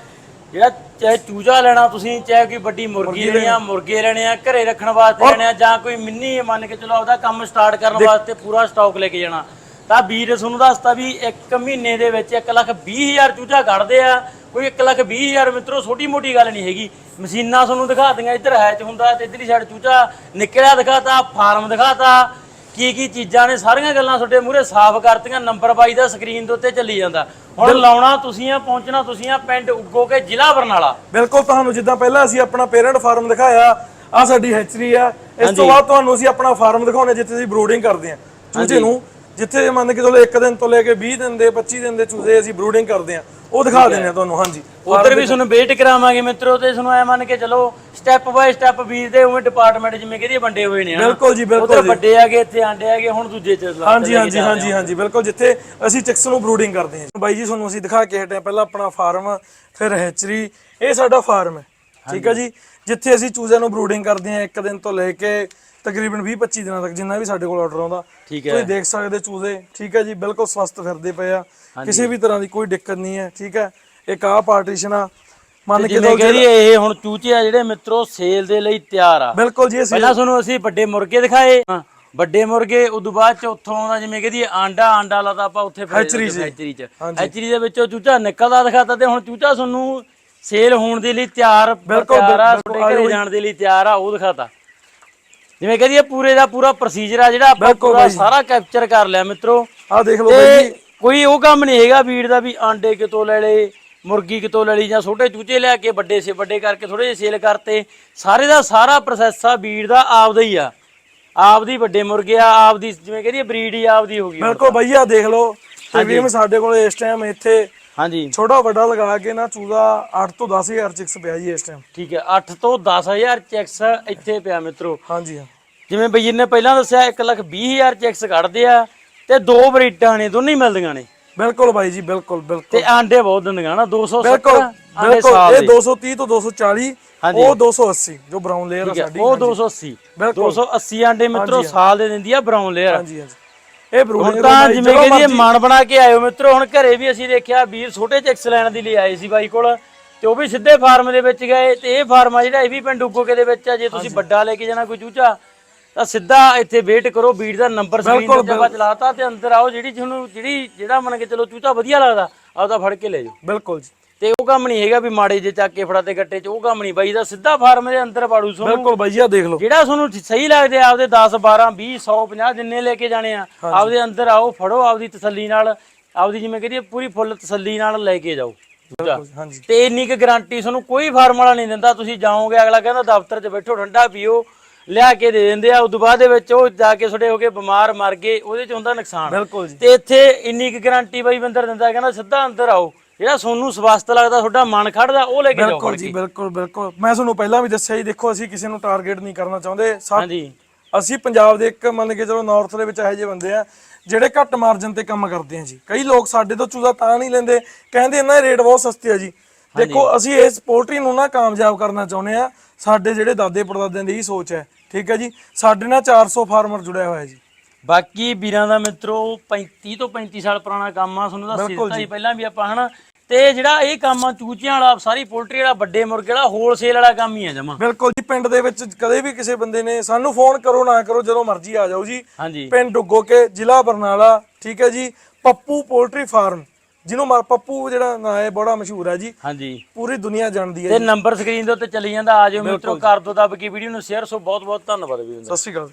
A: ਜਿਹੜਾ ਚਾਹੇ ਚੂਜਾ ਲੈਣਾ ਤੁਸੀਂ ਚਾਹੇ ਕੋਈ ਵੱਡੀ ਮੁਰਗੀ ਲੈਣੀ ਆ ਮੁਰਗੇ ਲੈਣੇ ਆ ਘਰੇ ਰੱਖਣ ਵਾਸਤੇ ਲੈਣੇ ਆ ਜਾਂ ਕੋਈ ਮਿੰਨੀ ਮੰਨ ਕੇ ਚਲੋ ਆਪਦਾ ਕੰਮ ਸਟਾਰਟ ਕਰਨ ਵਾਸਤੇ ਪੂਰਾ ਸਟਾਕ ਲੈ ਕੇ ਜਾਣਾ। ਤਾਂ ਵੀਰ ਤੁਹਾਨੂੰ ਦੱਸਤਾ ਵੀ ਇੱਕ ਮਹੀਨੇ ਦੇ ਵਿੱਚ 1 ਲੱਖ 20 ਹਜ਼ਾਰ ਚੂਚਾ ਕੱਢਦੇ ਆ। ਕੋਈ 1 ਲੱਖ 20 ਹਜ਼ਾਰ ਮਿੱਤਰੋ ਛੋਟੀ ਮੋਟੀ ਗੱਲ ਨਹੀਂ ਹੈਗੀ। ਮਸ਼ੀਨਾਂ ਤੁਹਾਨੂੰ ਦਿਖਾਤੀਆਂ ਇੱਧਰ ਹੈਚ ਹੁੰਦਾ ਤੇ ਇੱਧਰਲੀ ਸਾਈਡ ਚੂਚਾ ਨਿਕਲਿਆ ਦਿਖਾਤਾ ਫਾਰਮ ਦਿਖਾਤਾ। ਕੀ ਕੀ ਚੀਜ਼ਾਂ ਨੇ ਸਾਰੀਆਂ ਗੱਲਾਂ ਤੁਹਾਡੇ ਮੂਹਰੇ ਸਾਫ਼ ਕਰਤੀਆਂ ਨੰਬਰ 22 ਦਾ ਸਕਰੀਨ ਦੇ ਉੱਤੇ ਚੱਲੀ ਜਾਂਦਾ। ਹੁਣ ਲਾਉਣਾ ਤੁਸੀਂ ਆ ਪਹੁੰਚਣਾ ਤੁਸੀਂ ਆ ਪਿੰਡ ਉੱਗੋ ਕੇ ਜ਼ਿਲ੍ਹਾ ਬਰਨਾਲਾ।
B: ਬਿਲਕੁਲ ਤੁਹਾਨੂੰ ਜਿੱਦਾਂ ਪਹਿਲਾਂ ਅਸੀਂ ਆਪਣਾ ਪੇਰੈਂਟ ਫਾਰਮ ਦਿਖਾਇਆ ਆ ਸਾਡੀ ਹੈਚਰੀ ਆ। ਇਸ ਤੋਂ ਬਾਅਦ ਤੁਹਾਨੂੰ ਅਸੀਂ ਆਪਣਾ ਫਾਰਮ ਦਿਖਾਉਣੇ ਜਿੱਥੇ ਅਸੀਂ ਬਰੂਡਿੰਗ ਕਰਦੇ ਆ। ਚੂਚੇ ਨੂੰ ਜਿੱਥੇ ਮੰਨ ਕੇ ਚਲੋ 1 ਦਿਨ ਤੋਂ ਲੈ ਕੇ 20 ਦਿਨ ਦੇ 25 ਦਿਨ ਦੇ ਚੂਜ਼ੇ ਅਸੀਂ ਬਰੂਡਿੰਗ ਕਰਦੇ ਆ। ਉਹ ਦਿਖਾ ਦਿੰਦੇ ਆ ਤੁਹਾਨੂੰ ਹਾਂਜੀ।
A: ਉਧਰ ਵੀ ਤੁਹਾਨੂੰ ਵੇਟ ਕਰਾਵਾਂਗੇ ਮਿੱਤਰੋ ਤੇ ਤੁਹਾਨੂੰ ਐ ਮੰਨ ਕੇ ਚਲੋ ਸਟੈਪ ਬਾਏ ਸਟੈਪ ਵੀਰ ਦੇ ਉਵੇਂ ਡਿਪਾਰਟਮੈਂਟ ਜਿਵੇਂ ਕਿਹਦੀ ਵੰਡੇ ਹੋਏ ਨੇ।
B: ਬਿਲਕੁਲ ਜੀ ਬਿਲਕੁਲ
A: ਉੱਧਰ ਵੱਡੇ ਆਗੇ ਇੱਥੇ ਆਂਡੇ ਆਗੇ ਹੁਣ ਦੂਜੇ ਚ
B: ਹਾਂਜੀ ਹਾਂਜੀ ਹਾਂਜੀ ਹਾਂਜੀ ਬਿਲਕੁਲ ਜਿੱਥੇ ਅਸੀਂ ਚਿਕਸ ਨੂੰ ਬਰੂਡਿੰਗ ਕਰਦੇ ਹਾਂ। ਬਾਈ ਜੀ ਤੁਹਾਨੂੰ ਅਸੀਂ ਦਿਖਾ ਕੇ ਹਟੇ ਹਾਂ ਪਹਿਲਾਂ ਆਪਣਾ ਫਾਰਮ ਫਿਰ ਹੈਚਰੀ ਇਹ ਸਾਡਾ ਫਾਰਮ ਹੈ। ਠੀਕ ਹੈ ਜੀ ਜਿੱਥੇ ਅਸੀਂ ਚੂਜ਼ਿਆਂ ਨੂੰ ਬਰੂਡਿੰਗ ਕਰਦੇ ਹਾਂ ਇੱਕ ਦਿਨ ਤੋਂ ਲੈ ਕੇ ਤਕਰੀਬਨ 20 25 ਦਿਨਾਂ ਤੱਕ ਜਿੰਨਾ ਵੀ ਸਾਡੇ ਕੋਲ ਆਰਡਰ ਆਉਂਦਾ
A: ਠੀਕ ਹੈ।
B: ਤੁਸੀਂ ਦੇਖ ਸਕਦੇ ਚੂਜ਼ੇ। ਠੀਕ ਹੈ ਜੀ ਬਿਲਕੁਲ ਸਵਸਥ ਫਿਰਦੇ ਪਏ ਆ। ਕਿਸੇ ਵੀ ਤਰ੍ਹਾਂ ਦੀ ਕੋਈ ਦਿੱਕਤ ਨਹੀਂ ਹੈ ਠੀਕ ਹੈ। ਇੱਕ ਆਹ ਪਾਰਟੀਸ਼ਨ ਆ ਮੰਨ ਕੇ
A: ਜਿਵੇਂ ਕਹਦੀ ਇਹ ਹੁਣ ਚੂਚੇ ਆ ਜਿਹੜੇ ਮਿੱਤਰੋ ਸੇਲ ਦੇ ਲਈ ਤਿਆਰ ਆ।
B: ਬਿਲਕੁਲ ਜੀ ਅਸੀਂ
A: ਪਹਿਲਾਂ ਤੁਹਾਨੂੰ ਅਸੀਂ ਵੱਡੇ ਮੁਰਗੇ ਦਿਖਾਏ। ਵੱਡੇ ਮੁਰਗੇ ਉਦੋਂ ਬਾਅਦ ਚ ਉੱਥੋਂ ਆਉਂਦਾ ਜਿਵੇਂ ਕਹਦੀ ਆਂਡਾ ਆਂਡਾ ਲਾਤਾ ਆਪਾਂ ਉੱਥੇ
B: ਹੈਚਰੀ 'ਚ।
A: ਹੈਚਰੀ ਦੇ ਵਿੱਚੋਂ ਚੂਚਾ ਨਿਕਲਦਾ ਦਿਖਾਤਾ ਤੇ ਹੁਣ ਚੂਚਾ ਤੁਹਾਨੂੰ ਸੇਲ ਹੋਣ ਦੇ ਲਈ ਤਿਆਰ
B: ਬਿਲਕੁਲ,
A: ਤਿਆਰ ਆ
B: ਬਿਲਕੁਲ,
A: ਤੁਹਾਡੇ ਘਰੇ ਜਾਣ ਦੇ ਲਈ ਤਿਆਰ ਆ ਉਹ ਦਿਖਾਤਾ। ਜਿਵੇਂ ਕਹਦੀ ਇਹ ਪੂਰੇ ਦਾ ਪੂਰਾ ਪ੍ਰੋਸੀਜਰ ਆ ਜਿਹੜਾ ਆਪਾਂ ਪੂਰਾ ਸਾਰਾ ਕੈਪਚਰ ਕਰ ਲਿਆ ਮਿੱਤਰੋ।
B: ਆਹ ਦੇਖ ਲਓ ਬਾਈ ਜੀ।
A: ਤੇ ਕੋਈ ਉਹ ਕੰਮ ਨਹੀਂ ਹੈਗਾ ਵੀੜ ਦਾ ਵੀ ਆਂਡੇ ਕਿਤੋਂ ਲੈ ਲਏ ਮੁਰਗੀ ਕਿਤੋਂ ਲੈ ਲਈ ਜਾਂ ਛੋਟੇ ਚੂਚੇ ਲੈ ਕੇ ਵੱਡੇ ਸੇ ਵੱਡੇ ਕਰਕੇ ਥੋੜੇ ਜਿਹੇ ਸੇਲ ਕਰਤੇ। ਸਾਰੇ ਦਾ ਸਾਰਾ ਪ੍ਰੋਸੈਸ ਆ ਵੀੜ ਦਾ ਆਪਦਾ ਹੀ ਆ। ਆਪਦੀ ਵੱਡੇ ਮੁਰਗੇ ਆ ਆਪਦੀ ਜਿਵੇਂ ਕਹਿੰਦੀ ਬਰੀਡ ਹੀ ਆਪਦੀ ਹੋ ਗਈ
B: ਬਿਲਕੁਲ ਬਾਈ ਆਹ ਦੇਖ ਲਓ। ਤਕਰੀਬਨ ਸਾਡੇ ਕੋਲ ਇਸ ਟਾਈਮ ਇੱਥੇ
A: ਹਾਂਜੀ।
B: ਛੋਟਾ ਵੱਡਾ ਲਗਾ ਕੇ ਨਾ ਚੂਜ਼ਾ 8 ਤੋਂ 10000 ਚਿਕਸ ਪਿਆ ਜੀ ਇਸ ਟਾਈਮ
A: ਠੀਕ ਹੈ 8 ਤੋਂ 10000 ਚੈਕਸ ਇੱਥੇ ਪਿਆ ਮਿੱਤਰੋ।
B: ਹਾਂਜੀ ਹਾਂ।
A: ਜਿਵੇਂ ਬਈਰ ਨੇ ਪਹਿਲਾਂ ਦੱਸਿਆ 1 ਲੱਖ 20000 ਚੈਕਸ ਕੱਢਦੇ ਆ ਤੇ ਦੋ ਬਰੀਡਾਂ ਨੇ ਦੋਨੇ ਹੀ ਮਿਲਦੀਆਂ ਨੇ।
B: ਬਿਲਕੁਲ ਬਾਈ ਜੀ ਬਿਲਕੁਲ ਬਿਲਕੁਲ।
A: ਤੇ ਆਂਡੇ ਬਹੁਤ ਦਿੰਦੀਆਂ ਨਾ 270
B: ਬਿਲਕੁਲ
A: ਆਂਡੇ
B: ਬਿਲਕੁਲ।
A: ਸਾਲ
B: ਇਹ
A: ਦੇ।
B: 230 ਤੋਂ 240
A: ਹਾਂਜੀ।
B: ਉਹ 280 ਜੋ ਬਰਾਊਨ ਲੇਅਰ ਆ
A: ਠੀਕ ਹੈ,
B: ਸਾਡੀ।
A: ਉਹ 280
B: ਬਿਲਕੁਲ।
A: 280 ਆਂਡੇ ਮਿੱਤਰੋ ਸਾਲ ਦੇ ਦਿੰਦੀ ਆ ਬਰਾਊਨ ਲੇਅਰ
B: ਹਾਂਜੀ ਹਾਂਜੀ। ਇਹ
A: ਹੁਣ ਤਾਂ ਜਿਵੇਂ ਕਿ ਇਹ ਮਨ ਬਣਾ ਕੇ ਆਇਓ ਮਿੱਤਰੋ। ਹੁਣ ਘਰੇ ਵੀ ਅਸੀਂ ਦੇਖਿਆ ਵੀਰ ਛੋਟੇ ਚਿਕਸ ਲੈਣ ਦੇ ਲਈ ਆਏ ਸੀ ਬਾਈ ਕੋਲ। ਤੇ ਉਹ ਵੀ ਸਿੱਧੇ ਫਾਰਮ ਦੇ ਵਿੱਚ ਗਏ। ਤੇ ਇਹ ਫਾਰਮ ਆ ਜਿਹੜਾ ਇਹ ਵੀ ਪਿੰਡ ਉੱਗੋਕੇ ਦੇ ਵਿੱਚ ਆ। ਜੇ ਤੁਸੀਂ ਵੱਡਾ ਲੈ ਕੇ ਜਾਣਾ ਕੋਈ ਚੂਚਾ ਤਾਂ ਸਿੱਧਾ ਇੱਥੇ ਵੇਟ ਕਰੋ। ਵੀਰ ਦਾ ਨੰਬਰ ਸਕਰੀਨ ਤੇ ਆਪਾਂ ਚਲਾਤਾ ਤੇ ਅੰਦਰ ਆਓ। ਜਿਹੜੀ ਤੁਹਾਨੂੰ ਜਿਹੜੀ ਜਿਹੜਾ ਮੰਨ ਕੇ ਚਲੋ ਚੂਚਾ ਵਧੀਆ ਲੱਗਦਾ ਆਪਦਾ ਫੜ ਕੇ ਲੈ ਜਾਓ।
B: ਬਿਲਕੁਲ ਜੀ।
A: ਤੇ ਉਹ ਕੰਮ ਨਹੀਂ ਹੈਗਾ ਵੀ ਮਾੜੇ ਜੇ ਚੱਕ ਕੇ ਫੜਾ ਤੇ ਗੱਟੇ 'ਚ ਉਹ ਕੰਮ ਨਹੀਂ ਬਾਈ ਦਾ ਸਿੱਧਾ ਫਾਰਮ ਦੇ ਅੰਦਰ ਵਾੜੂ ਸੋ
B: ਬਿਲਕੁਲ ਬਾਈ ਦੇਖ ਲਓ।
A: ਜਿਹੜਾ ਤੁਹਾਨੂੰ ਸਹੀ ਲੱਗਦੇ ਆਪਦੇ 10 12 20 100 50 ਜਿੰਨੇ ਲੈ ਕੇ ਜਾਣੇ ਆ ਆਪਦੇ ਅੰਦਰ ਆਓ ਫੜੋ ਆਪਦੀ ਤਸੱਲੀ ਨਾਲ ਆਪਦੀ ਜਿਵੇਂ ਕਹਦੀਏ ਪੂਰੀ ਫੁੱਲ ਤਸੱਲੀ ਨਾਲ ਲੈ ਕੇ ਜਾਓ।
B: ਹਾਂਜੀ।
A: ਤੇ ਇੰਨੀ ਕੁ ਗਾਰੰਟੀ ਤੁਹਾਨੂੰ ਕੋਈ ਫਾਰਮ ਵਾਲਾ ਨਹੀਂ ਦਿੰਦਾ ਤੁਸੀਂ ਜਾਓਗੇ ਅਗਲਾ ਕਹਿੰਦਾ ਦਫ਼ਤਰ 'ਚ ਬੈਠੋ ਠੰਡਾ ਪੀਓ ਲਿਆ ਕੇ ਦੇ ਦਿੰਦੇ ਆ ਉਦੋਂ ਬਾਅਦ ਦੇ ਵਿੱਚ ਉਹ ਜਾ ਕੇ ਤੁਹਾਡੇ ਹੋ ਕੇ ਬਿਮਾਰ ਮਰ ਗਏ ਉਹਦੇ 'ਚ ਹੁੰਦਾ ਨੁਕਸਾਨ। ਤੇ ਇੱਥੇ ਇੰਨੀ ਕੁ ਗਾਰੰਟੀ ਬਾਈ ਬੰਦਰ ਦਿੰਦਾ ਕਹਿੰਦਾ ਸਿੱਧਾ ਅੰਦਰ ਆਓ ਜਿਹੜਾ ਤੁਹਾਨੂੰ ਸਵਸਥ ਲੱਗਦਾ ਤੁਹਾਡਾ ਮਨ ਖੜਦਾ ਉਹ ਲੈ ਕੇ ਜਾਓ
B: ਬਿਲਕੁਲ ਜੀ ਬਿਲਕੁਲ ਬਿਲਕੁਲ। ਮੈਂ ਤੁਹਾਨੂੰ ਪਹਿਲਾਂ ਵੀ ਦੱਸਿਆ ਜੀ ਦੇਖੋ ਅਸੀਂ ਕਿਸੇ ਨੂੰ ਟਾਰਗੇਟ ਨਹੀਂ ਕਰਨਾ ਚਾਹੁੰਦੇ।
A: ਹਾਂਜੀ।
B: ਅਸੀਂ ਪੰਜਾਬ ਦੇ ਇੱਕ ਮੰਨ ਕੇ ਚਲੋ ਨਾਰਥ ਦੇ ਵਿੱਚ ਇਹੋ ਜਿਹੇ ਬੰਦੇ ਆ ਜਿਹੜੇ ਘੱਟ ਮਾਰਜਨ ਤੇ ਕੰਮ ਕਰਦੇ ਆ ਜੀ। ਕਈ ਲੋਕ ਸਾਡੇ ਤੋਂ ਚੂਜ਼ਾ ਤਾਂ ਨਹੀਂ ਲੈਂਦੇ ਕਹਿੰਦੇ ਇਹਨਾਂ ਦੇ ਰੇਟ ਬਹੁਤ ਸਸਤੇ ਆ ਜੀ। ਦੇਖੋ ਅਸੀਂ ਇਸ ਪੋਲਟਰੀ ਨੂੰ ਨਾ ਕਾਮਯਾਬ ਕਰਨਾ ਚਾਹੁੰਦੇ ਆ। ਸਾਡੇ ਜਿਹੜੇ ਦਾਦੇ ਪੜਦਾਦਿਆਂ ਦੀ ਹੀ ਸੋਚ ਹੈ ਠੀਕ ਹੈ ਜੀ? ਸਾਡੇ ਨਾਲ 400 ਫਾਰਮਰ ਜੁੜਿਆ ਹੋਇਆ ਜੀ।
A: ਬਾਕੀ ਵੀਰਾਂ ਦਾ ਮਿੱਤਰੋ 35 ਤੋਂ 35 ਸਾਲ ਪੁਰਾਣਾ ਕੰਮ ਆ ਤੁਹਾਨੂੰ ਦੱਸ ਦਿੱਤਾ ਪਹਿਲਾਂ ਵੀ ਆਪਾਂ ਹਨਾ? ਤੇ ਜਿਹੜਾ ਇਹ ਕੰਮ ਆ ਚੂਚਿਆਂ ਵਾਲਾ ਸਾਰੀ ਪੋਲਟਰੀ ਵਾਲਾ ਵੱਡੇ ਮੁਰਗੇ ਵਾਲਾ ਹੋਲਸੇਲ ਵਾਲਾ ਕੰਮ ਹੀ ਆ ਜਮਾ।
B: ਬਿਲਕੁਲ ਜੀ ਪਿੰਡ ਦੇ ਵਿੱਚ ਕਦੇ ਵੀ ਕਿਸੇ ਬੰਦੇ ਨੇ ਸਾਨੂੰ ਫੋਨ ਕਰੋ ਨਾ ਕਰੋ ਜਦੋਂ ਮਰਜ਼ੀ ਆ ਜਾਓ ਜੀ।
A: ਹਾਂਜੀ।
B: ਪਿੰਡ ਉੱਗੋ ਕੇ ਜ਼ਿਲ੍ਹਾ ਬਰਨਾਲਾ ਠੀਕ ਹੈ ਜੀ। ਪੱਪੂ ਪੋਲਟਰੀ ਫਾਰਮ ਜਿਹਨੂੰ ਮਰ- ਪੱਪੂ ਜਿਹੜਾ ਨਾਂ ਹੈ ਬੜਾ ਮਸ਼ਹੂਰ ਹੈ ਜੀ।
A: ਹਾਂਜੀ।
B: ਪੂਰੀ ਦੁਨੀਆ ਜਾਣਦੀ ਹੈ
A: ਤੇ ਨੰਬਰ ਸਕਰੀਨ ਦੇ ਉੱਤੇ ਚੱਲੀ ਜਾਂਦਾ ਆ ਜਾਓ ਮਿੱਤਰੋ ਕਰ ਦੋ ਦੱਬ ਕੇ ਵੀਡੀਓ ਨੂੰ ਸ਼ੇਅਰ ਸੋ ਬਹੁਤ ਬਹੁਤ ਧੰਨਵਾਦ ਵੀਰ
B: ਸਤਿ ਸ਼੍ਰੀ ਅਕਾਲ